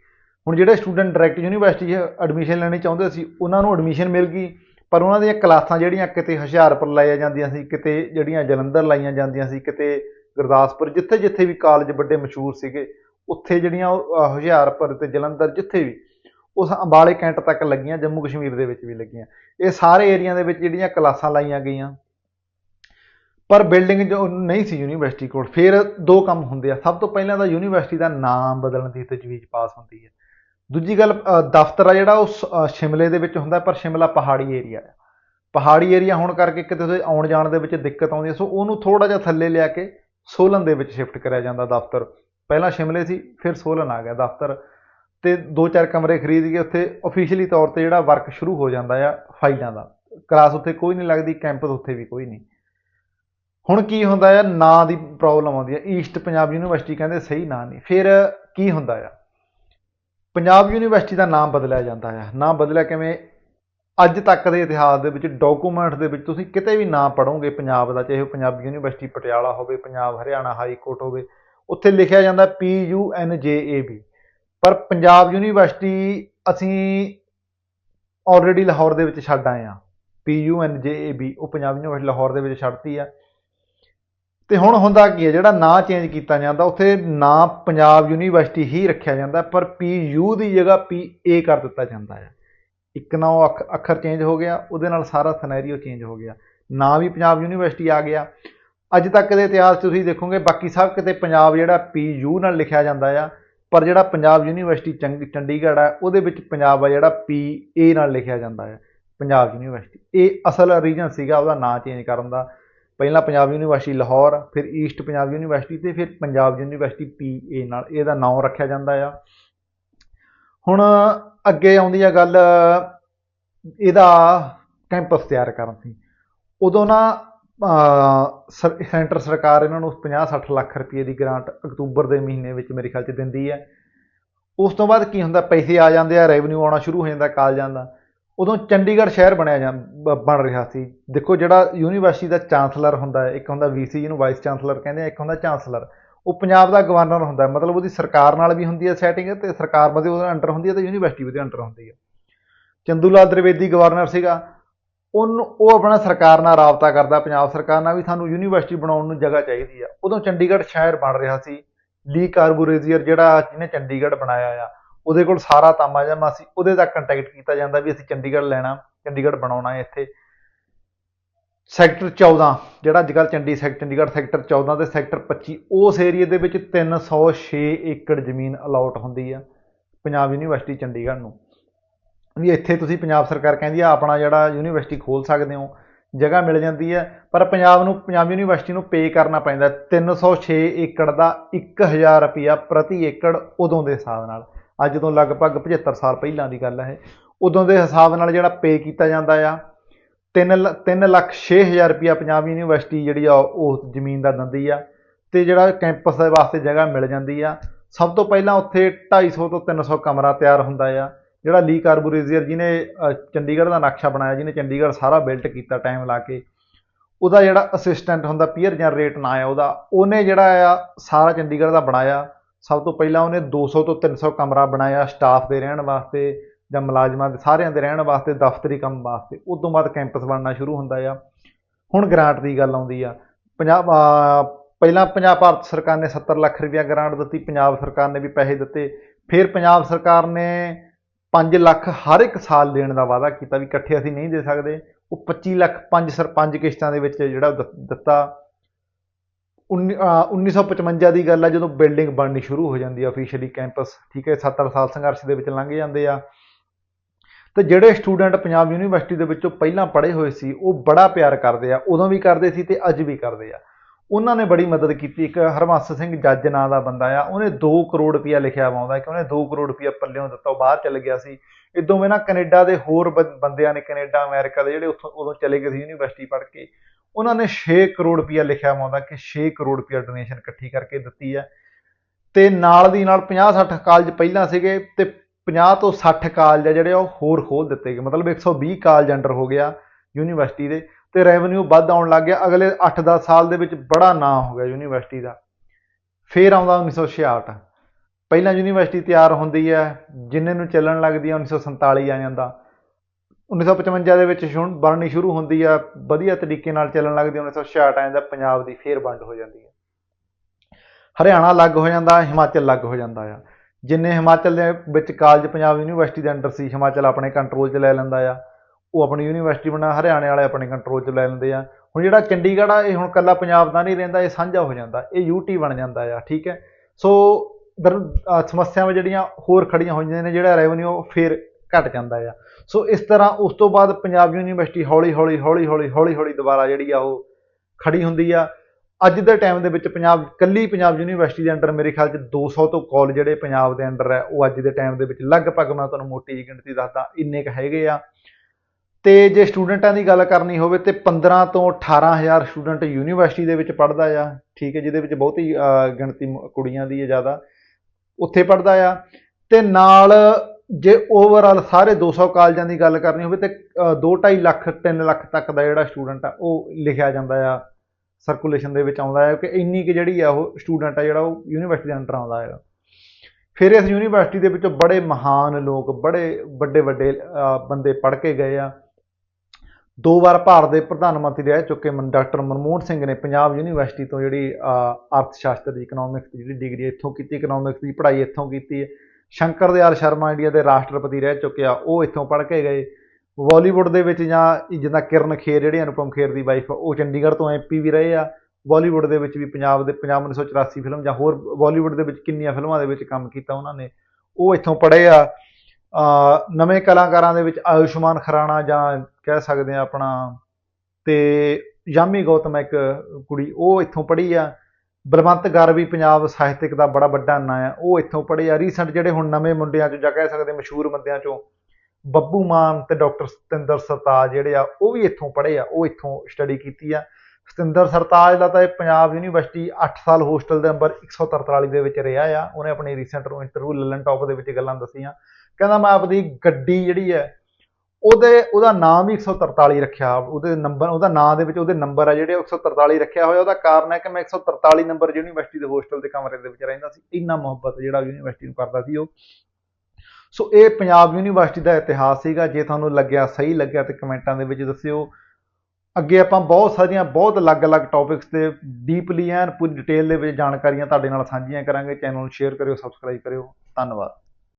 ਹੁਣ ਜਿਹੜੇ ਸਟੂਡੈਂਟ ਡਾਇਰੈਕਟ ਯੂਨੀਵਰਸਿਟੀ 'ਚ ਐਡਮਿਸ਼ਨ ਲੈਣੀ ਚਾਹੁੰਦੇ ਸੀ ਉਹਨਾਂ ਨੂੰ ਐਡਮਿਸ਼ਨ ਮਿਲ ਗਈ ਪਰ ਉਹਨਾਂ ਦੀਆਂ ਕਲਾਸਾਂ ਜਿਹੜੀਆਂ ਕਿਤੇ ਹੁਸ਼ਿਆਰਪੁਰ ਲਾਈਆਂ ਜਾਂਦੀਆਂ ਸੀ ਕਿਤੇ ਜਿਹੜੀਆਂ ਜਲੰਧਰ ਲਾਈਆਂ ਜਾਂਦੀਆਂ ਸੀ ਕਿਤੇ ਗੁਰਦਾਸਪੁਰ ਜਿੱਥੇ ਜਿੱਥੇ ਵੀ ਕਾਲਜ ਵੱਡੇ ਮਸ਼ਹੂਰ ਸੀਗੇ ਉੱਥੇ ਜਿਹੜੀਆਂ ਉਹ, ਹੁਸ਼ਿਆਰਪੁਰ ਤੇ ਜਲੰਧਰ ਜਿੱਥੇ ਵੀ ਉਸ ਅੰਬਾਲੇ ਕੈਂਟ ਤੱਕ ਲੱਗੀਆਂ ਜੰਮੂ ਕਸ਼ਮੀਰ ਦੇ ਵਿੱਚ ਵੀ ਲੱਗੀਆਂ। ਇਹ ਸਾਰੇ ਏਰੀਆ ਦੇ ਵਿੱਚ ਜਿਹੜੀਆਂ ਕਲਾਸਾਂ ਲਾਈਆਂ ਗਈਆਂ ਪਰ ਬਿਲਡਿੰਗ ਜੋ ਨਹੀਂ ਸੀ ਯੂਨੀਵਰਸਿਟੀ ਕੋਲ, ਫਿਰ ਦੋ ਕੰਮ ਹੁੰਦੇ ਆ। ਸਭ ਤੋਂ ਪਹਿਲਾਂ ਤਾਂ ਯੂਨੀਵਰਸਿਟੀ ਦਾ ਨਾਮ ਬਦਲਣ ਦੀ ਤਜਵੀਜ਼ ਪਾਸ ਹੁੰਦੀ ਹੈ। ਦੂਜੀ ਗੱਲ ਦਫ਼ਤਰ ਆ ਜਿਹੜਾ, ਉਹ ਸ- ਸ਼ਿਮਲੇ ਦੇ ਵਿੱਚ ਹੁੰਦਾ, ਪਰ ਸ਼ਿਮਲਾ ਪਹਾੜੀ ਏਰੀਆ ਹੈ ਪਹਾੜੀ ਏਰੀਆ ਹੋਣ ਕਰਕੇ ਕਿਤੇ ਆਉਣ ਜਾਣ ਦੇ ਵਿੱਚ ਦਿੱਕਤ ਆਉਂਦੀ ਹੈ। ਸੋ ਉਹਨੂੰ ਥੋੜਾ ਜਿਹਾ ਥੱਲੇ ਲਿਆ ਕੇ ਸੋਲਨ ਦੇ ਵਿੱਚ ਸ਼ਿਫਟ ਕਰਿਆ ਜਾਂਦਾ ਦਫ਼ਤਰ। ਪਹਿਲਾਂ ਸ਼ਿਮਲੇ ਸੀ, ਫਿਰ ਸੋਲਨ ਆ ਗਿਆ ਦਫ਼ਤਰ। ਤੇ ਦੋ ਚਾਰ ਕਮਰੇ ਖਰੀਦ ਕੇ ਉੱਥੇ ਅਫੀਸ਼ੀਅਲੀ ਤੌਰ ਤੇ ਜਿਹੜਾ ਵਰਕ ਸ਼ੁਰੂ ਹੋ ਜਾਂਦਾ ਆ, ਫਾਈਲਾਂ ਦਾ। ਕਲਾਸ ਉੱਥੇ ਕੋਈ ਨਹੀਂ ਲੱਗਦੀ ਕੈਂਪਸ ਉੱਥੇ ਵੀ ਕੋਈ ਨਹੀਂ। ਹੁਣ ਕੀ ਹੁੰਦਾ ਆ? ਨਾਂ ਦੀ ਪ੍ਰੋਬਲਮ ਆਉਂਦੀ ਹੈ ਈਸਟ ਪੰਜਾਬ ਯੂਨੀਵਰਸਿਟੀ ਕਹਿੰਦੇ ਸਹੀ ਨਾਂ ਨਹੀਂ। ਫਿਰ ਕੀ ਹੁੰਦਾ ਆ? ਪੰਜਾਬ ਯੂਨੀਵਰਸਿਟੀ ਦਾ ਨਾਮ ਬਦਲਿਆ ਜਾਂਦਾ ਆ। ਨਾਮ ਬਦਲਿਆ ਕਿਵੇਂ? ਅੱਜ ਤੱਕ ਦੇ ਇਤਿਹਾਸ ਦੇ ਵਿੱਚ ਡਾਕੂਮੈਂਟ ਦੇ ਵਿੱਚ ਤੁਸੀਂ ਕਿਤੇ ਵੀ ਨਾਂ ਪੜੋਗੇ ਪੰਜਾਬ ਦਾ, ਚਾਹੇ ਉਹ ਪੰਜਾਬੀ ਯੂਨੀਵਰਸਿਟੀ ਪਟਿਆਲਾ ਹੋਵੇ, ਪੰਜਾਬ ਹਰਿਆਣਾ ਹਾਈ ਕੋਰਟ ਹੋਵੇ, ਉੱਥੇ ਲਿਖਿਆ ਜਾਂਦਾ ਪੀ ਯੂ ਐਨ ਜੇ ਏ ਬੀ ਪਰ ਪੰਜਾਬ ਯੂਨੀਵਰਸਿਟੀ ਅਸੀਂ ਆਲਰੇਡੀ ਲਾਹੌਰ ਦੇ ਵਿੱਚ ਛੱਡ ਆਏ ਆ। ਪੀ ਯੂ ਐਨ ਜੇ ਏ ਬੀ ਉਹ ਪੰਜਾਬ ਯੂਨੀਵਰਸਿਟੀ ਲਾਹੌਰ ਦੇ ਵਿੱਚ ਛੱਡਤੀ ਆ। ਤੇ ਹੁਣ ਹੁੰਦਾ ਕੀ ਹੈ, ਜਿਹੜਾ ਨਾਂ ਚੇਂਜ ਕੀਤਾ ਜਾਂਦਾ, ਉੱਥੇ ਨਾਂ ਪੰਜਾਬ ਯੂਨੀਵਰਸਿਟੀ ਹੀ ਰੱਖਿਆ ਜਾਂਦਾ ਪਰ ਪੀ ਯੂ ਦੀ ਜਗ੍ਹਾ ਪੀ ਏ ਕਰ ਦਿੱਤਾ ਜਾਂਦਾ ਹੈ। ਇੱਕ ਨਾ ਉਹ ਅੱਖ- ਅੱਖਰ ਚੇਂਜ ਹੋ ਗਿਆ, ਉਹਦੇ ਨਾਲ ਸਾਰਾ ਸਿਨੈਰੀਓ ਚੇਂਜ ਹੋ ਗਿਆ। ਨਾਂ ਵੀ ਪੰਜਾਬ ਯੂਨੀਵਰਸਿਟੀ ਆ ਗਿਆ। ਅੱਜ ਤੱਕ ਦੇ ਇਤਿਹਾਸ 'ਚ ਤੁਸੀਂ ਦੇਖੋਗੇ, ਬਾਕੀ ਸਭ ਕਿਤੇ ਪੰਜਾਬ ਜਿਹੜਾ ਪੀ ਯੂ ਨਾਲ ਲਿਖਿਆ ਜਾਂਦਾ ਆ, ਪਰ ਜਿਹੜਾ ਪੰਜਾਬ ਯੂਨੀਵਰਸਿਟੀ ਚੰਗ- ਚੰਡੀਗੜ੍ਹ ਆ ਉਹਦੇ ਵਿੱਚ ਪੰਜਾਬ ਆ ਜਿਹੜਾ ਪੀ ਏ ਨਾਲ ਲਿਖਿਆ ਜਾਂਦਾ ਹੈ, ਪੰਜਾਬ ਯੂਨੀਵਰਸਿਟੀ ਇਹ ਅਸਲ ਰੀਜਨ ਸੀਗਾ ਉਹਦਾ ਨਾਂ ਚੇਂਜ ਕਰਨ ਦਾ। ਪਹਿਲਾਂ ਪੰਜਾਬ ਯੂਨੀਵਰਸਿਟੀ ਲਾਹੌਰ, ਫਿਰ ਈਸਟ ਪੰਜਾਬ ਯੂਨੀਵਰਸਿਟੀ ਤੇ ਫਿਰ ਪੰਜਾਬ ਯੂਨੀਵਰਸਿਟੀ ਪੀ ਏ ਨਾਲ ਇਹਦਾ ਨਾਮ ਰੱਖਿਆ ਜਾਂਦਾ ਆ। ਹੁਣ ਅੱਗੇ ਆਉਂਦੀ ਆ ਗੱਲ, ਇਹਦਾ ਕੈਂਪਸ ਤਿਆਰ ਕਰਨ ਦੀ। ਉਦੋਂ ਨਾ ਸੈਂਟਰ ਸਰਕਾਰ ਇਹਨਾਂ ਨੂੰ 50-60 ਲੱਖ ਰੁਪਏ ਦੀ ਗ੍ਰਾਂਟ ਅਕਤੂਬਰ ਦੇ ਮਹੀਨੇ ਵਿੱਚ ਮੇਰੇ ਖਿਆਲ 'ਚ ਦਿੰਦੀ ਹੈ ਉਸ ਤੋਂ ਬਾਅਦ ਕੀ ਹੁੰਦਾ, ਪੈਸੇ ਆ ਜਾਂਦੇ ਆ, ਰੈਵਨਿਊ ਆਉਣਾ ਸ਼ੁਰੂ ਹੋ ਜਾਂਦਾ, ਕਾਲਜਾਂ ਦਾ। ਉਦੋਂ ਚੰਡੀਗੜ੍ਹ ਸ਼ਹਿਰ ਬਣਿਆ ਜਾਂ ਬ- ਬਣ ਰਿਹਾ ਸੀ। ਦੇਖੋ ਜਿਹੜਾ ਯੂਨੀਵਰਸਿਟੀ ਦਾ ਚਾਂਸਲਰ ਹੁੰਦਾ ਹੈ, ਇੱਕ ਹੁੰਦਾ ਵੀਸੀ ਜਿਹਨੂੰ ਵਾਈਸ ਚਾਂਸਲਰ ਕਹਿੰਦੇ ਆ, ਇੱਕ ਹੁੰਦਾ ਚਾਂਸਲਰ। ਉਹ ਪੰਜਾਬ ਦਾ ਗਵਰਨਰ ਹੁੰਦਾ ਮਤਲਬ ਉਹਦੀ ਸਰਕਾਰ ਨਾਲ ਵੀ ਹੁੰਦੀ ਹੈ ਸੈਟਿੰਗ ਤੇ ਸਰਕਾਰ ਵੀ ਉਹਦੇ ਅੰਡਰ ਹੁੰਦੀ ਹੈ ਤੇ ਯੂਨੀਵਰਸਿਟੀ ਵੀ ਉਹਦੇ ਅੰਡਰ ਹੁੰਦੀ ਹੈ। ਚੰਦੂ ਲਾਲ ਤ੍ਰਿਵੇਦੀ ਗਵਰਨਰ ਸੀਗਾ। ਉਹਨੂੰ, ਉਹ ਆਪਣਾ ਸਰਕਾਰ ਨਾਲ ਰਾਬਤਾ ਕਰਦਾ, ਪੰਜਾਬ ਸਰਕਾਰ ਨਾਲ ਵੀ ਸਾਨੂੰ ਯੂਨੀਵਰਸਿਟੀ ਬਣਾਉਣ ਨੂੰ ਜਗ੍ਹਾ ਚਾਹੀਦੀ ਆ। ਉਦੋਂ ਚੰਡੀਗੜ੍ਹ ਸ਼ਹਿਰ ਬਣ ਰਿਹਾ ਸੀ। ਲੀ ਕਾਰਬੋਰੇਜ਼ੀਅਰ ਜਿਹੜਾ ਜਿਹਨੇ ਚੰਡੀਗੜ੍ਹ ਬਣਾਇਆ ਆ ਉਹਦੇ ਕੋਲ ਸਾਰਾ ਤਾਮਾ ਜਮਾ ਸੀ ਉਹਦੇ ਤੱਕ ਕੰਟੈਕਟ ਕੀਤਾ ਜਾਂਦਾ ਵੀ ਅਸੀਂ ਚੰਡੀਗੜ੍ਹ ਲੈਣਾ, ਚੰਡੀਗੜ੍ਹ ਬਣਾਉਣਾ ਹੈ ਇੱਥੇ। ਸੈਕਟਰ 14 ਜਿਹੜਾ ਅੱਜ ਕੱਲ੍ਹ ਚੰਡੀ ਸੈਕਟਰ ਚੰਡੀਗੜ੍ਹ ਸੈਕਟਰ 14 ਤੇ ਸੈਕਟਰ 25 ਉਸ ਏਰੀਆ ਦੇ ਵਿੱਚ 306 ਏਕੜ ਜ਼ਮੀਨ ਅਲਾਟ ਹੁੰਦੀ ਆ, ਪੰਜਾਬ ਯੂਨੀਵਰਸਿਟੀ ਚੰਡੀਗੜ੍ਹ ਨੂੰ। ਵੀ ਇੱਥੇ ਤੁਸੀਂ ਪੰਜਾਬ ਸਰਕਾਰ ਕਹਿੰਦੀ ਆ, ਆਪਣਾ ਜਿਹੜਾ ਯੂਨੀਵਰਸਿਟੀ ਖੋਲ ਸਕਦੇ ਹੋ, ਜਗ੍ਹਾ ਮਿਲ ਜਾਂਦੀ ਹੈ ਪਰ ਪੰਜਾਬ ਨੂੰ, ਪੰਜਾਬ ਯੂਨੀਵਰਸਿਟੀ ਨੂੰ ਪੇ ਕਰਨਾ ਪੈਂਦਾ। 306 ਏਕੜ ਦਾ 1000 ਰੁਪਿਆ ਪ੍ਰਤੀ ਏਕੜ ਉਦੋਂ ਦੇ ਹਿਸਾਬ ਨਾਲ। ਅੱਜ ਤੋਂ ਲਗਭਗ 75 ਸਾਲ ਪਹਿਲਾਂ ਦੀ ਗੱਲ ਹੈ ਉਦੋਂ ਦੇ ਹਿਸਾਬ ਨਾਲ ਜਿਹੜਾ ਪੇ ਕੀਤਾ ਜਾਂਦਾ ਆ 3 3 ਲੱਖ 6000 ਰੁਪਿਆ ਪੰਜਾਬ ਯੂਨੀਵਰਸਿਟੀ ਜਿਹੜੀ ਆ, ਉਹ ਜ਼ਮੀਨ ਦਾ ਦਿੰਦੀ ਆ ਤੇ ਜਿਹੜਾ ਕੈਂਪਸ ਦੇ ਵਾਸਤੇ ਜਗ੍ਹਾ ਮਿਲ ਜਾਂਦੀ ਆ। ਸਭ ਤੋਂ ਪਹਿਲਾਂ ਉੱਥੇ 250 ਤੋਂ 300 ਕਮਰਾ ਤਿਆਰ ਹੁੰਦਾ ਆ। ਜਿਹੜਾ ਲੀ ਕਾਰਬੋਰੇਜ਼ੀਅਰ ਜਿਹਨੇ ਚੰਡੀਗੜ੍ਹ ਦਾ ਨਕਸ਼ਾ ਬਣਾਇਆ, ਜਿਹਨੇ ਚੰਡੀਗੜ੍ਹ ਸਾਰਾ ਬਿਲਟ ਕੀਤਾ ਟਾਈਮ ਲਾ ਕੇ। ਉਹਦਾ ਜਿਹੜਾ ਅਸਿਸਟੈਂਟ ਹੁੰਦਾ ਪੀਅਰ ਜਨਰੇਟ ਨਾਂ ਆ ਉਹਦਾ, ਉਹਨੇ ਜਿਹੜਾ ਆ, ਸਾਰਾ ਚੰਡੀਗੜ੍ਹ ਦਾ ਬਣਾਇਆ। ਸਭ ਤੋਂ ਪਹਿਲਾਂ ਉਹਨੇ 200 ਤੋਂ 300 ਕਮਰਾ ਬਣਾਇਆ ਸਟਾਫ ਦੇ ਰਹਿਣ ਵਾਸਤੇ ਜਾਂ ਮੁਲਾਜ਼ਮਾਂ ਦੇ ਸਾਰਿਆਂ ਦੇ ਰਹਿਣ ਵਾਸਤੇ, ਦਫ਼ਤਰੀ ਕੰਮ ਵਾਸਤੇ। ਉਸ ਤੋਂ ਬਾਅਦ ਕੈਂਪਸ ਬਣਨਾ ਸ਼ੁਰੂ ਹੁੰਦਾ ਆ। ਹੁਣ ਗ੍ਰਾਂਟ ਦੀ ਗੱਲ ਆਉਂਦੀ ਆ। ਪੰਜਾਬ ਪਹਿਲਾਂ ਪੰਜਾਬ ਭਾਰਤ ਸਰਕਾਰ ਨੇ 70 ਲੱਖ ਰੁਪਇਆ ਗ੍ਰਾਂਟ ਦਿੱਤੀ, ਪੰਜਾਬ ਸਰਕਾਰ ਨੇ ਵੀ ਪੈਸੇ ਦਿੱਤੇ। ਫਿਰ ਪੰਜਾਬ ਸਰਕਾਰ ਨੇ 5 ਲੱਖ ਹਰ ਇੱਕ ਸਾਲ ਦੇਣ ਦਾ ਵਾਅਦਾ ਕੀਤਾ ਵੀ ਇਕੱਠੇ ਅਸੀਂ ਨਹੀਂ ਦੇ ਸਕਦੇ। ਉਹ 25 ਲੱਖ ਪੰਜ ਸਰਪੰਚ ਕਿਸ਼ਤਾਂ ਦੇ ਵਿੱਚ ਜਿਹੜਾ ਉਹ ਦਿੱਤਾ। 1955 ਦੀ ਗੱਲ ਹੈ ਜਦੋਂ ਬਿਲਡਿੰਗ ਬਣਨੀ ਸ਼ੁਰੂ ਹੋ ਜਾਂਦੀ ਹੈ ਅਫੀਸ਼ੀਅਲੀ ਕੈਂਪਸ ਠੀਕ ਹੈ 70 ਸਾਲ ਸੰਘਰਸ਼ ਦੇ ਵਿੱਚ ਲੰਘ ਜਾਂਦੇ ਆ। ਤੇ ਜਿਹੜੇ ਸਟੂਡੈਂਟ ਪੰਜਾਬ ਯੂਨੀਵਰਸਿਟੀ ਦੇ ਵਿੱਚੋਂ ਪਹਿਲਾਂ ਪੜ੍ਹੇ ਹੋਏ ਸੀ, ਉਹ ਬੜਾ ਪਿਆਰ ਕਰਦੇ ਆ, ਉਦੋਂ ਵੀ ਕਰਦੇ ਸੀ ਤੇ ਅੱਜ ਵੀ ਕਰਦੇ ਆ। ਉਹਨਾਂ ਨੇ ਬੜੀ ਮਦਦ ਕੀਤੀ, ਇੱਕ ਹਰਮੰਸ ਸਿੰਘ ਜੱਜ ਨਾਂ ਦਾ ਬੰਦਾ ਆ, ਉਹਨੇ 2 ਕਰੋੜ ਰੁਪਇਆ ਲਿਖਿਆ ਆਉਂਦਾ ਕਿ ਉਹਨੇ 2 ਕਰੋੜ ਰੁਪਇਆ ਪੱਲਿਓਂ ਦਿੱਤਾ, ਉਹ ਬਾਹਰ ਚਲ ਗਿਆ ਸੀ। ਇਦੋਂ ਵੀ ਨਾ ਕੈਨੇਡਾ ਦੇ ਹੋਰ ਬੰ- ਬੰਦਿਆਂ ਨੇ ਕੈਨੇਡਾ, ਅਮਰੀਕਾ ਦੇ ਜਿਹੜੇ ਉੱਥੋਂ, ਉਦੋਂ ਚਲੇ ਗਏ ਸੀ ਯੂਨੀਵਰਸਿਟੀ ਪੜ੍ਹ ਕੇ। ਉਹਨਾਂ ਨੇ 6 ਕਰੋੜ ਰੁਪਇਆ ਲਿਖਿਆ ਆਉਂਦਾ ਕਿ 6 ਕਰੋੜ ਰੁਪਇਆ ਡੋਨੇਸ਼ਨ ਇਕੱਠੀ ਕਰਕੇ ਦਿੱਤੀ ਹੈ ਤੇ ਨਾਲ ਦੀ ਨਾਲ 50 60 ਕਾਲਜ ਪਹਿਲਾਂ ਸੀਗੇ ਤੇ 50 ਤੋਂ 60 ਕਾਲਜ ਆ ਜਿਹੜੇ ਉਹ ਹੋਰ ਖੋਲ ਦਿੱਤੇ ਗਏ। ਮਤਲਬ 120 ਕਾਲਜ ਅੰਡਰ ਹੋ ਗਿਆ ਯੂਨੀਵਰਸਿਟੀ ਦੇ ਤੇ ਰੈਵਨਿਊ ਵੱਧ ਆਉਣ ਲੱਗ ਗਿਆ। ਅਗਲੇ 8-10 ਸਾਲ ਦੇ ਵਿੱਚ ਬੜਾ ਨਾਂ ਹੋ ਗਿਆ ਯੂਨੀਵਰਸਿਟੀ ਦਾ। ਫੇਰ ਆਉਂਦਾ 1966 ਪਹਿਲਾਂ ਯੂਨੀਵਰਸਿਟੀ ਤਿਆਰ ਹੁੰਦੀ ਹੈ ਜਿੰਨੇ ਨੂੰ ਚੱਲਣ ਲੱਗਦੀ ਹੈ 1947 ਆ ਜਾਂਦਾ। 1955 ਦੇ ਵਿੱਚ ਸ਼ੁਰੂ ਬਣਨੀ ਸ਼ੁਰੂ ਹੁੰਦੀ ਆ, ਵਧੀਆ ਤਰੀਕੇ ਨਾਲ ਚੱਲਣ ਲੱਗਦੀ ਹੈ 1966 ਆ ਜਾਂਦਾ, ਪੰਜਾਬ ਦੀ ਫੇਰ ਵੰਡ ਹੋ ਜਾਂਦੀ ਹੈ ਹਰਿਆਣਾ ਅਲੱਗ ਹੋ ਜਾਂਦਾ, ਹਿਮਾਚਲ ਅਲੱਗ ਹੋ ਜਾਂਦਾ ਆ। ਜਿੰਨੇ ਹਿਮਾਚਲ ਦੇ ਵਿੱਚ ਕਾਲਜ ਪੰਜਾਬ ਯੂਨੀਵਰਸਿਟੀ ਦੇ ਅੰਡਰ ਸੀ, ਹਿਮਾਚਲ ਆਪਣੇ ਕੰਟਰੋਲ 'ਚ ਲੈ ਲੈਂਦਾ ਆ। ਉਹ ਆਪਣੀ ਯੂਨੀਵਰਸਿਟੀ ਬਣਾ, ਹਰਿਆਣੇ ਵਾਲੇ ਆਪਣੇ ਕੰਟਰੋਲ 'ਚ ਲੈ ਲੈਂਦੇ ਆ। ਹੁਣ ਜਿਹੜਾ ਚੰਡੀਗੜ੍ਹ ਆ, ਇਹ ਹੁਣ ਕੱਲਾ ਪੰਜਾਬ ਦਾ ਨਹੀਂ ਰਹਿੰਦਾ, ਇਹ ਸਾਂਝਾ ਹੋ ਜਾਂਦਾ, ਇਹ ਯੂਟੀ ਬਣ ਜਾਂਦਾ ਆ, ਠੀਕ ਹੈ? ਸੋ, ਦਰ ਸਮੱਸਿਆਵਾਂ ਜਿਹੜੀਆਂ ਹੋਰ ਖੜੀਆਂ ਹੋ ਜਾਂਦੀਆਂ ਨੇ, ਜਿਹੜਾ ਰੈਵਨਿਊ ਫੇਰ ਘਟ ਜਾਂਦਾ ਆ। ਸੋ ਇਸ ਤਰ੍ਹਾਂ ਉਸ ਤੋਂ ਬਾਅਦ ਪੰਜਾਬ ਯੂਨੀਵਰਸਿਟੀ ਹੌਲੀ ਹੌਲੀ ਹੌਲੀ ਹੌਲੀ ਹੌਲੀ ਹੌਲੀ ਦੁਬਾਰਾ ਜਿਹੜੀ ਆ ਉਹ ਖੜੀ ਹੁੰਦੀ ਆ। ਅੱਜ ਦੇ ਟਾਈਮ ਦੇ ਵਿੱਚ ਪੰਜਾਬ ਕੱਲੀ ਪੰਜਾਬ ਯੂਨੀਵਰਸਿਟੀ ਦੇ ਅੰਡਰ ਮੇਰੇ ਖਿਆਲ 'ਚ 200 ਤੋਂ ਕਾਲਜ ਜਿਹੜੇ ਪੰਜਾਬ ਦੇ ਅੰਡਰ ਹੈ ਉਹ ਅੱਜ ਦੇ ਟਾਈਮ ਦੇ ਵਿੱਚ ਲਗਭਗ ਮੈਂ ਤੁਹਾਨੂੰ ਮੋਟੀ ਜਿਹੀ ਗਿਣਤੀ ਦੱਸਦਾ ਇੰਨੇ ਕੁ ਹੈਗੇ ਆ। ਤੇ ਜੇ ਸਟੂਡੈਂਟਾਂ ਦੀ ਗੱਲ ਕਰਨੀ ਹੋਵੇ ਤੇ 15 ਤੋਂ 18000 ਸਟੂਡੈਂਟ ਯੂਨੀਵਰਸਿਟੀ ਦੇ ਵਿੱਚ ਪੜ੍ਹਦਾ ਆ ਠੀਕ ਹੈ ਜਿਹਦੇ ਵਿੱਚ ਬਹੁਤੀ ਅਹ, ਗਿਣਤੀ ਮ- ਕੁੜੀਆਂ ਦੀ ਹੈ ਜ਼ਿਆਦਾ ਉੱਥੇ ਪੜ੍ਹਦਾ ਆ। ਤੇ ਨਾਲ ਜੇ ਓਵਰਆਲ ਸਾਰੇ 200 ਕਾਲਜਾਂ ਦੀ ਗੱਲ ਕਰਨੀ ਹੋਵੇ ਤੇ 2.5 ਲੱਖ 3 ਲੱਖ ਤੱਕ ਦਾ ਜਿਹੜਾ ਸਟੂਡੈਂਟ ਆ ਉਹ ਲਿਖਿਆ ਜਾਂਦਾ ਆ ਸਰਕੂਲੇਸ਼ਨ ਦੇ ਵਿੱਚ ਆਉਂਦਾ ਹੈ ਕਿ ਇੰਨੀ ਕਿ ਜਿਹੜੀ ਆ ਉਹ ਸਟੂਡੈਂਟ ਆ ਜਿਹੜਾ ਉਹ ਯੂਨੀਵਰਸਿਟੀ ਦੇ ਅੰਦਰ ਆਉਂਦਾ ਹੈਗਾ ਫਿਰ ਇਸ ਯੂਨੀਵਰਸਿਟੀ ਦੇ ਵਿੱਚੋਂ ਬੜੇ ਮਹਾਨ ਲੋਕ ਬੜੇ ਵੱਡੇ ਵੱਡੇ ਬੰਦੇ ਪੜ੍ਹ ਕੇ ਗਏ ਆ। ਦੋ ਵਾਰ ਭਾਰਤ ਦੇ ਪ੍ਰਧਾਨ ਮੰਤਰੀ ਰਹਿ ਚੁੱਕੇ ਮਨ ਡਾਕਟਰ ਮਨਮੋਹਨ ਸਿੰਘ ਨੇ ਪੰਜਾਬ ਯੂਨੀਵਰਸਿਟੀ ਤੋਂ ਜਿਹੜੀ ਅਹ, ਅਰਥ ਸ਼ਾਸਤਰ ਦੀ ਇਕਨੋਮਿਕਸ ਦੀ ਜਿਹੜੀ ਡਿਗਰੀ ਇੱਥੋਂ ਕੀਤੀ ਇਕਨੋਮਿਕਸ ਦੀ ਪੜ੍ਹਾਈ ਇੱਥੋਂ ਕੀਤੀ ਹੈ ਸ਼ੰਕਰ ਦਿਆਲ ਸ਼ਰਮਾ ਇੰਡੀਆ ਦੇ ਰਾਸ਼ਟਰਪਤੀ ਰਹਿ ਚੁੱਕੇ ਆ, ਉਹ ਇੱਥੋਂ ਪੜ੍ਹ ਕੇ ਗਏ। ਬਾਲੀਵੁੱਡ ਦੇ ਵਿੱਚ ਜਾਂ ਜਿੱਦਾਂ ਕਿਰਨ ਖੇਰ, ਜਿਹੜੀ ਅਨੁਪਮ ਖੇਰ ਦੀ ਵਾਈਫ ਉਹ ਚੰਡੀਗੜ੍ਹ ਤੋਂ ਐਮਪੀ ਵੀ ਰਹੇ ਆ। ਬਾਲੀਵੁੱਡ ਦੇ ਵਿੱਚ ਵੀ ਪੰਜਾਬ ਦੇ, ਪੰਜਾਬ 1984 ਫਿਲਮ ਜਾਂ ਹੋਰ ਬਾਲੀਵੁੱਡ ਦੇ ਵਿੱਚ ਕਿੰਨੀਆਂ ਫਿਲਮਾਂ ਦੇ ਵਿੱਚ ਕੰਮ ਕੀਤਾ ਉਹਨਾਂ ਨੇ, ਉਹ ਇੱਥੋਂ ਪੜ੍ਹੇ ਆ। ਨਵੇਂ ਕਲਾਕਾਰਾਂ ਦੇ ਵਿੱਚ ਆਯੁਸ਼ਮਾਨ ਖਰਾਣਾ ਜਾਂ ਕਹਿ ਸਕਦੇ ਆ ਆਪਣਾ ਤੇ ਯਾਮੀ ਗੌਤਮ ਇੱਕ ਕੁੜੀ, ਉਹ ਇੱਥੋਂ ਪੜ੍ਹੀ ਆ। ਬਲਵੰਤ ਗਰ ਵੀ ਪੰਜਾਬ ਸਾਹਿਤਿਕ ਦਾ ਬੜਾ ਵੱਡਾ ਨਾਂ ਹੈ ਉਹ ਇੱਥੋਂ ਪੜ੍ਹੇ ਆ। ਰੀਸੈਂਟ ਜਿਹੜੇ ਹੁਣ ਨਵੇਂ ਮੁੰਡਿਆਂ ਚੋਂ ਜਾਂ ਕਹਿ ਸਕਦੇ ਮਸ਼ਹੂਰ ਬੰਦਿਆਂ ਚੋਂ ਬੱਬੂ ਮਾਨ ਤੇ ਡਾਕਟਰ ਸਤਿੰਦਰ ਸਰਤਾਜ ਜਿਹੜੇ ਆ, ਉਹ ਵੀ ਇੱਥੋਂ ਪੜ੍ਹੇ ਆ। ਉਹ ਇੱਥੋਂ ਸਟੱਡੀ ਕੀਤੀ ਆ। ਸਤਿੰਦਰ ਸਰਤਾਜ ਦਾ ਤਾਂ ਇਹ ਪੰਜਾਬ ਯੂਨੀਵਰਸਿਟੀ 8 ਸਾਲ ਹੋਸਟਲ ਦੇ ਨੰਬਰ 143 ਦੇ ਵਿੱਚ ਰਿਹਾ ਆ। ਉਹਨੇ ਆਪਣੀ ਰੀਸੈਂਟ ਇੰਟਰਵਿਊ ਲੱਲਨ ਟਾਪ ਦੇ ਵਿੱਚ ਗੱਲਾਂ ਦੱਸੀਆਂ। ਕਹਿੰਦਾ ਮੈਂ ਆਪਦੀ ਗੱਡੀ ਜਿਹੜੀ ਹੈ ਉਹਦੇ, ਉਹਦਾ ਨਾਮ ਹੀ 143 ਰੱਖਿਆ, ਉਹਦੇ ਨੰਬਰ ਉਹਦਾ ਨਾਮ ਦੇ ਵਿੱਚ ਉਹਦੇ ਨੰਬਰ ਆ ਜਿਹੜੇ ਉਹ 143 ਰੱਖਿਆ ਹੋਇਆ, ਉਹਦਾ ਕਾਰਨ ਹੈ ਕਿ ਮੈਂ 143 ਨੰਬਰ ਯੂਨੀਵਰਸਿਟੀ ਦੇ ਹੋਸਟਲ ਦੇ ਕਮਰੇ ਦੇ ਵਿੱਚ ਰਹਿੰਦਾ ਸੀ, ਇੰਨਾ ਮੁਹੱਬਤ ਜਿਹੜਾ ਯੂਨੀਵਰਸਿਟੀ ਨੂੰ ਕਰਦਾ ਸੀ ਉਹ। ਸੋ ਇਹ ਪੰਜਾਬ ਯੂਨੀਵਰਸਿਟੀ ਦਾ ਇਤਿਹਾਸ ਸੀਗਾ, ਜੇ ਤੁਹਾਨੂੰ ਲੱਗਿਆ, ਸਹੀ ਲੱਗਿਆ ਤੇ ਕਮੈਂਟਾਂ ਦੇ ਵਿੱਚ ਦੱਸਿਓ। ਅੱਗੇ ਆਪਾਂ ਬਹੁਤ ਸਾਰੀਆਂ, ਬਹੁਤ ਅਲੱਗ-ਅਲੱਗ ਟੌਪਿਕਸ ਤੇ ਡੀਪਲੀ ਐਨ ਪੂਰੀ ਡਿਟੇਲ ਦੇ ਵਿੱਚ ਜਾਣਕਾਰੀਆਂ ਤੁਹਾਡੇ ਨਾਲ ਸਾਂਝੀਆਂ ਕਰਾਂਗੇ। ਚੈਨਲ ਨੂੰ ਸ਼ੇਅਰ ਕਰਿਓ ਸਬਸਕ੍ਰਾਈਬ ਕਰਿਓ। ਧੰਨਵਾਦ।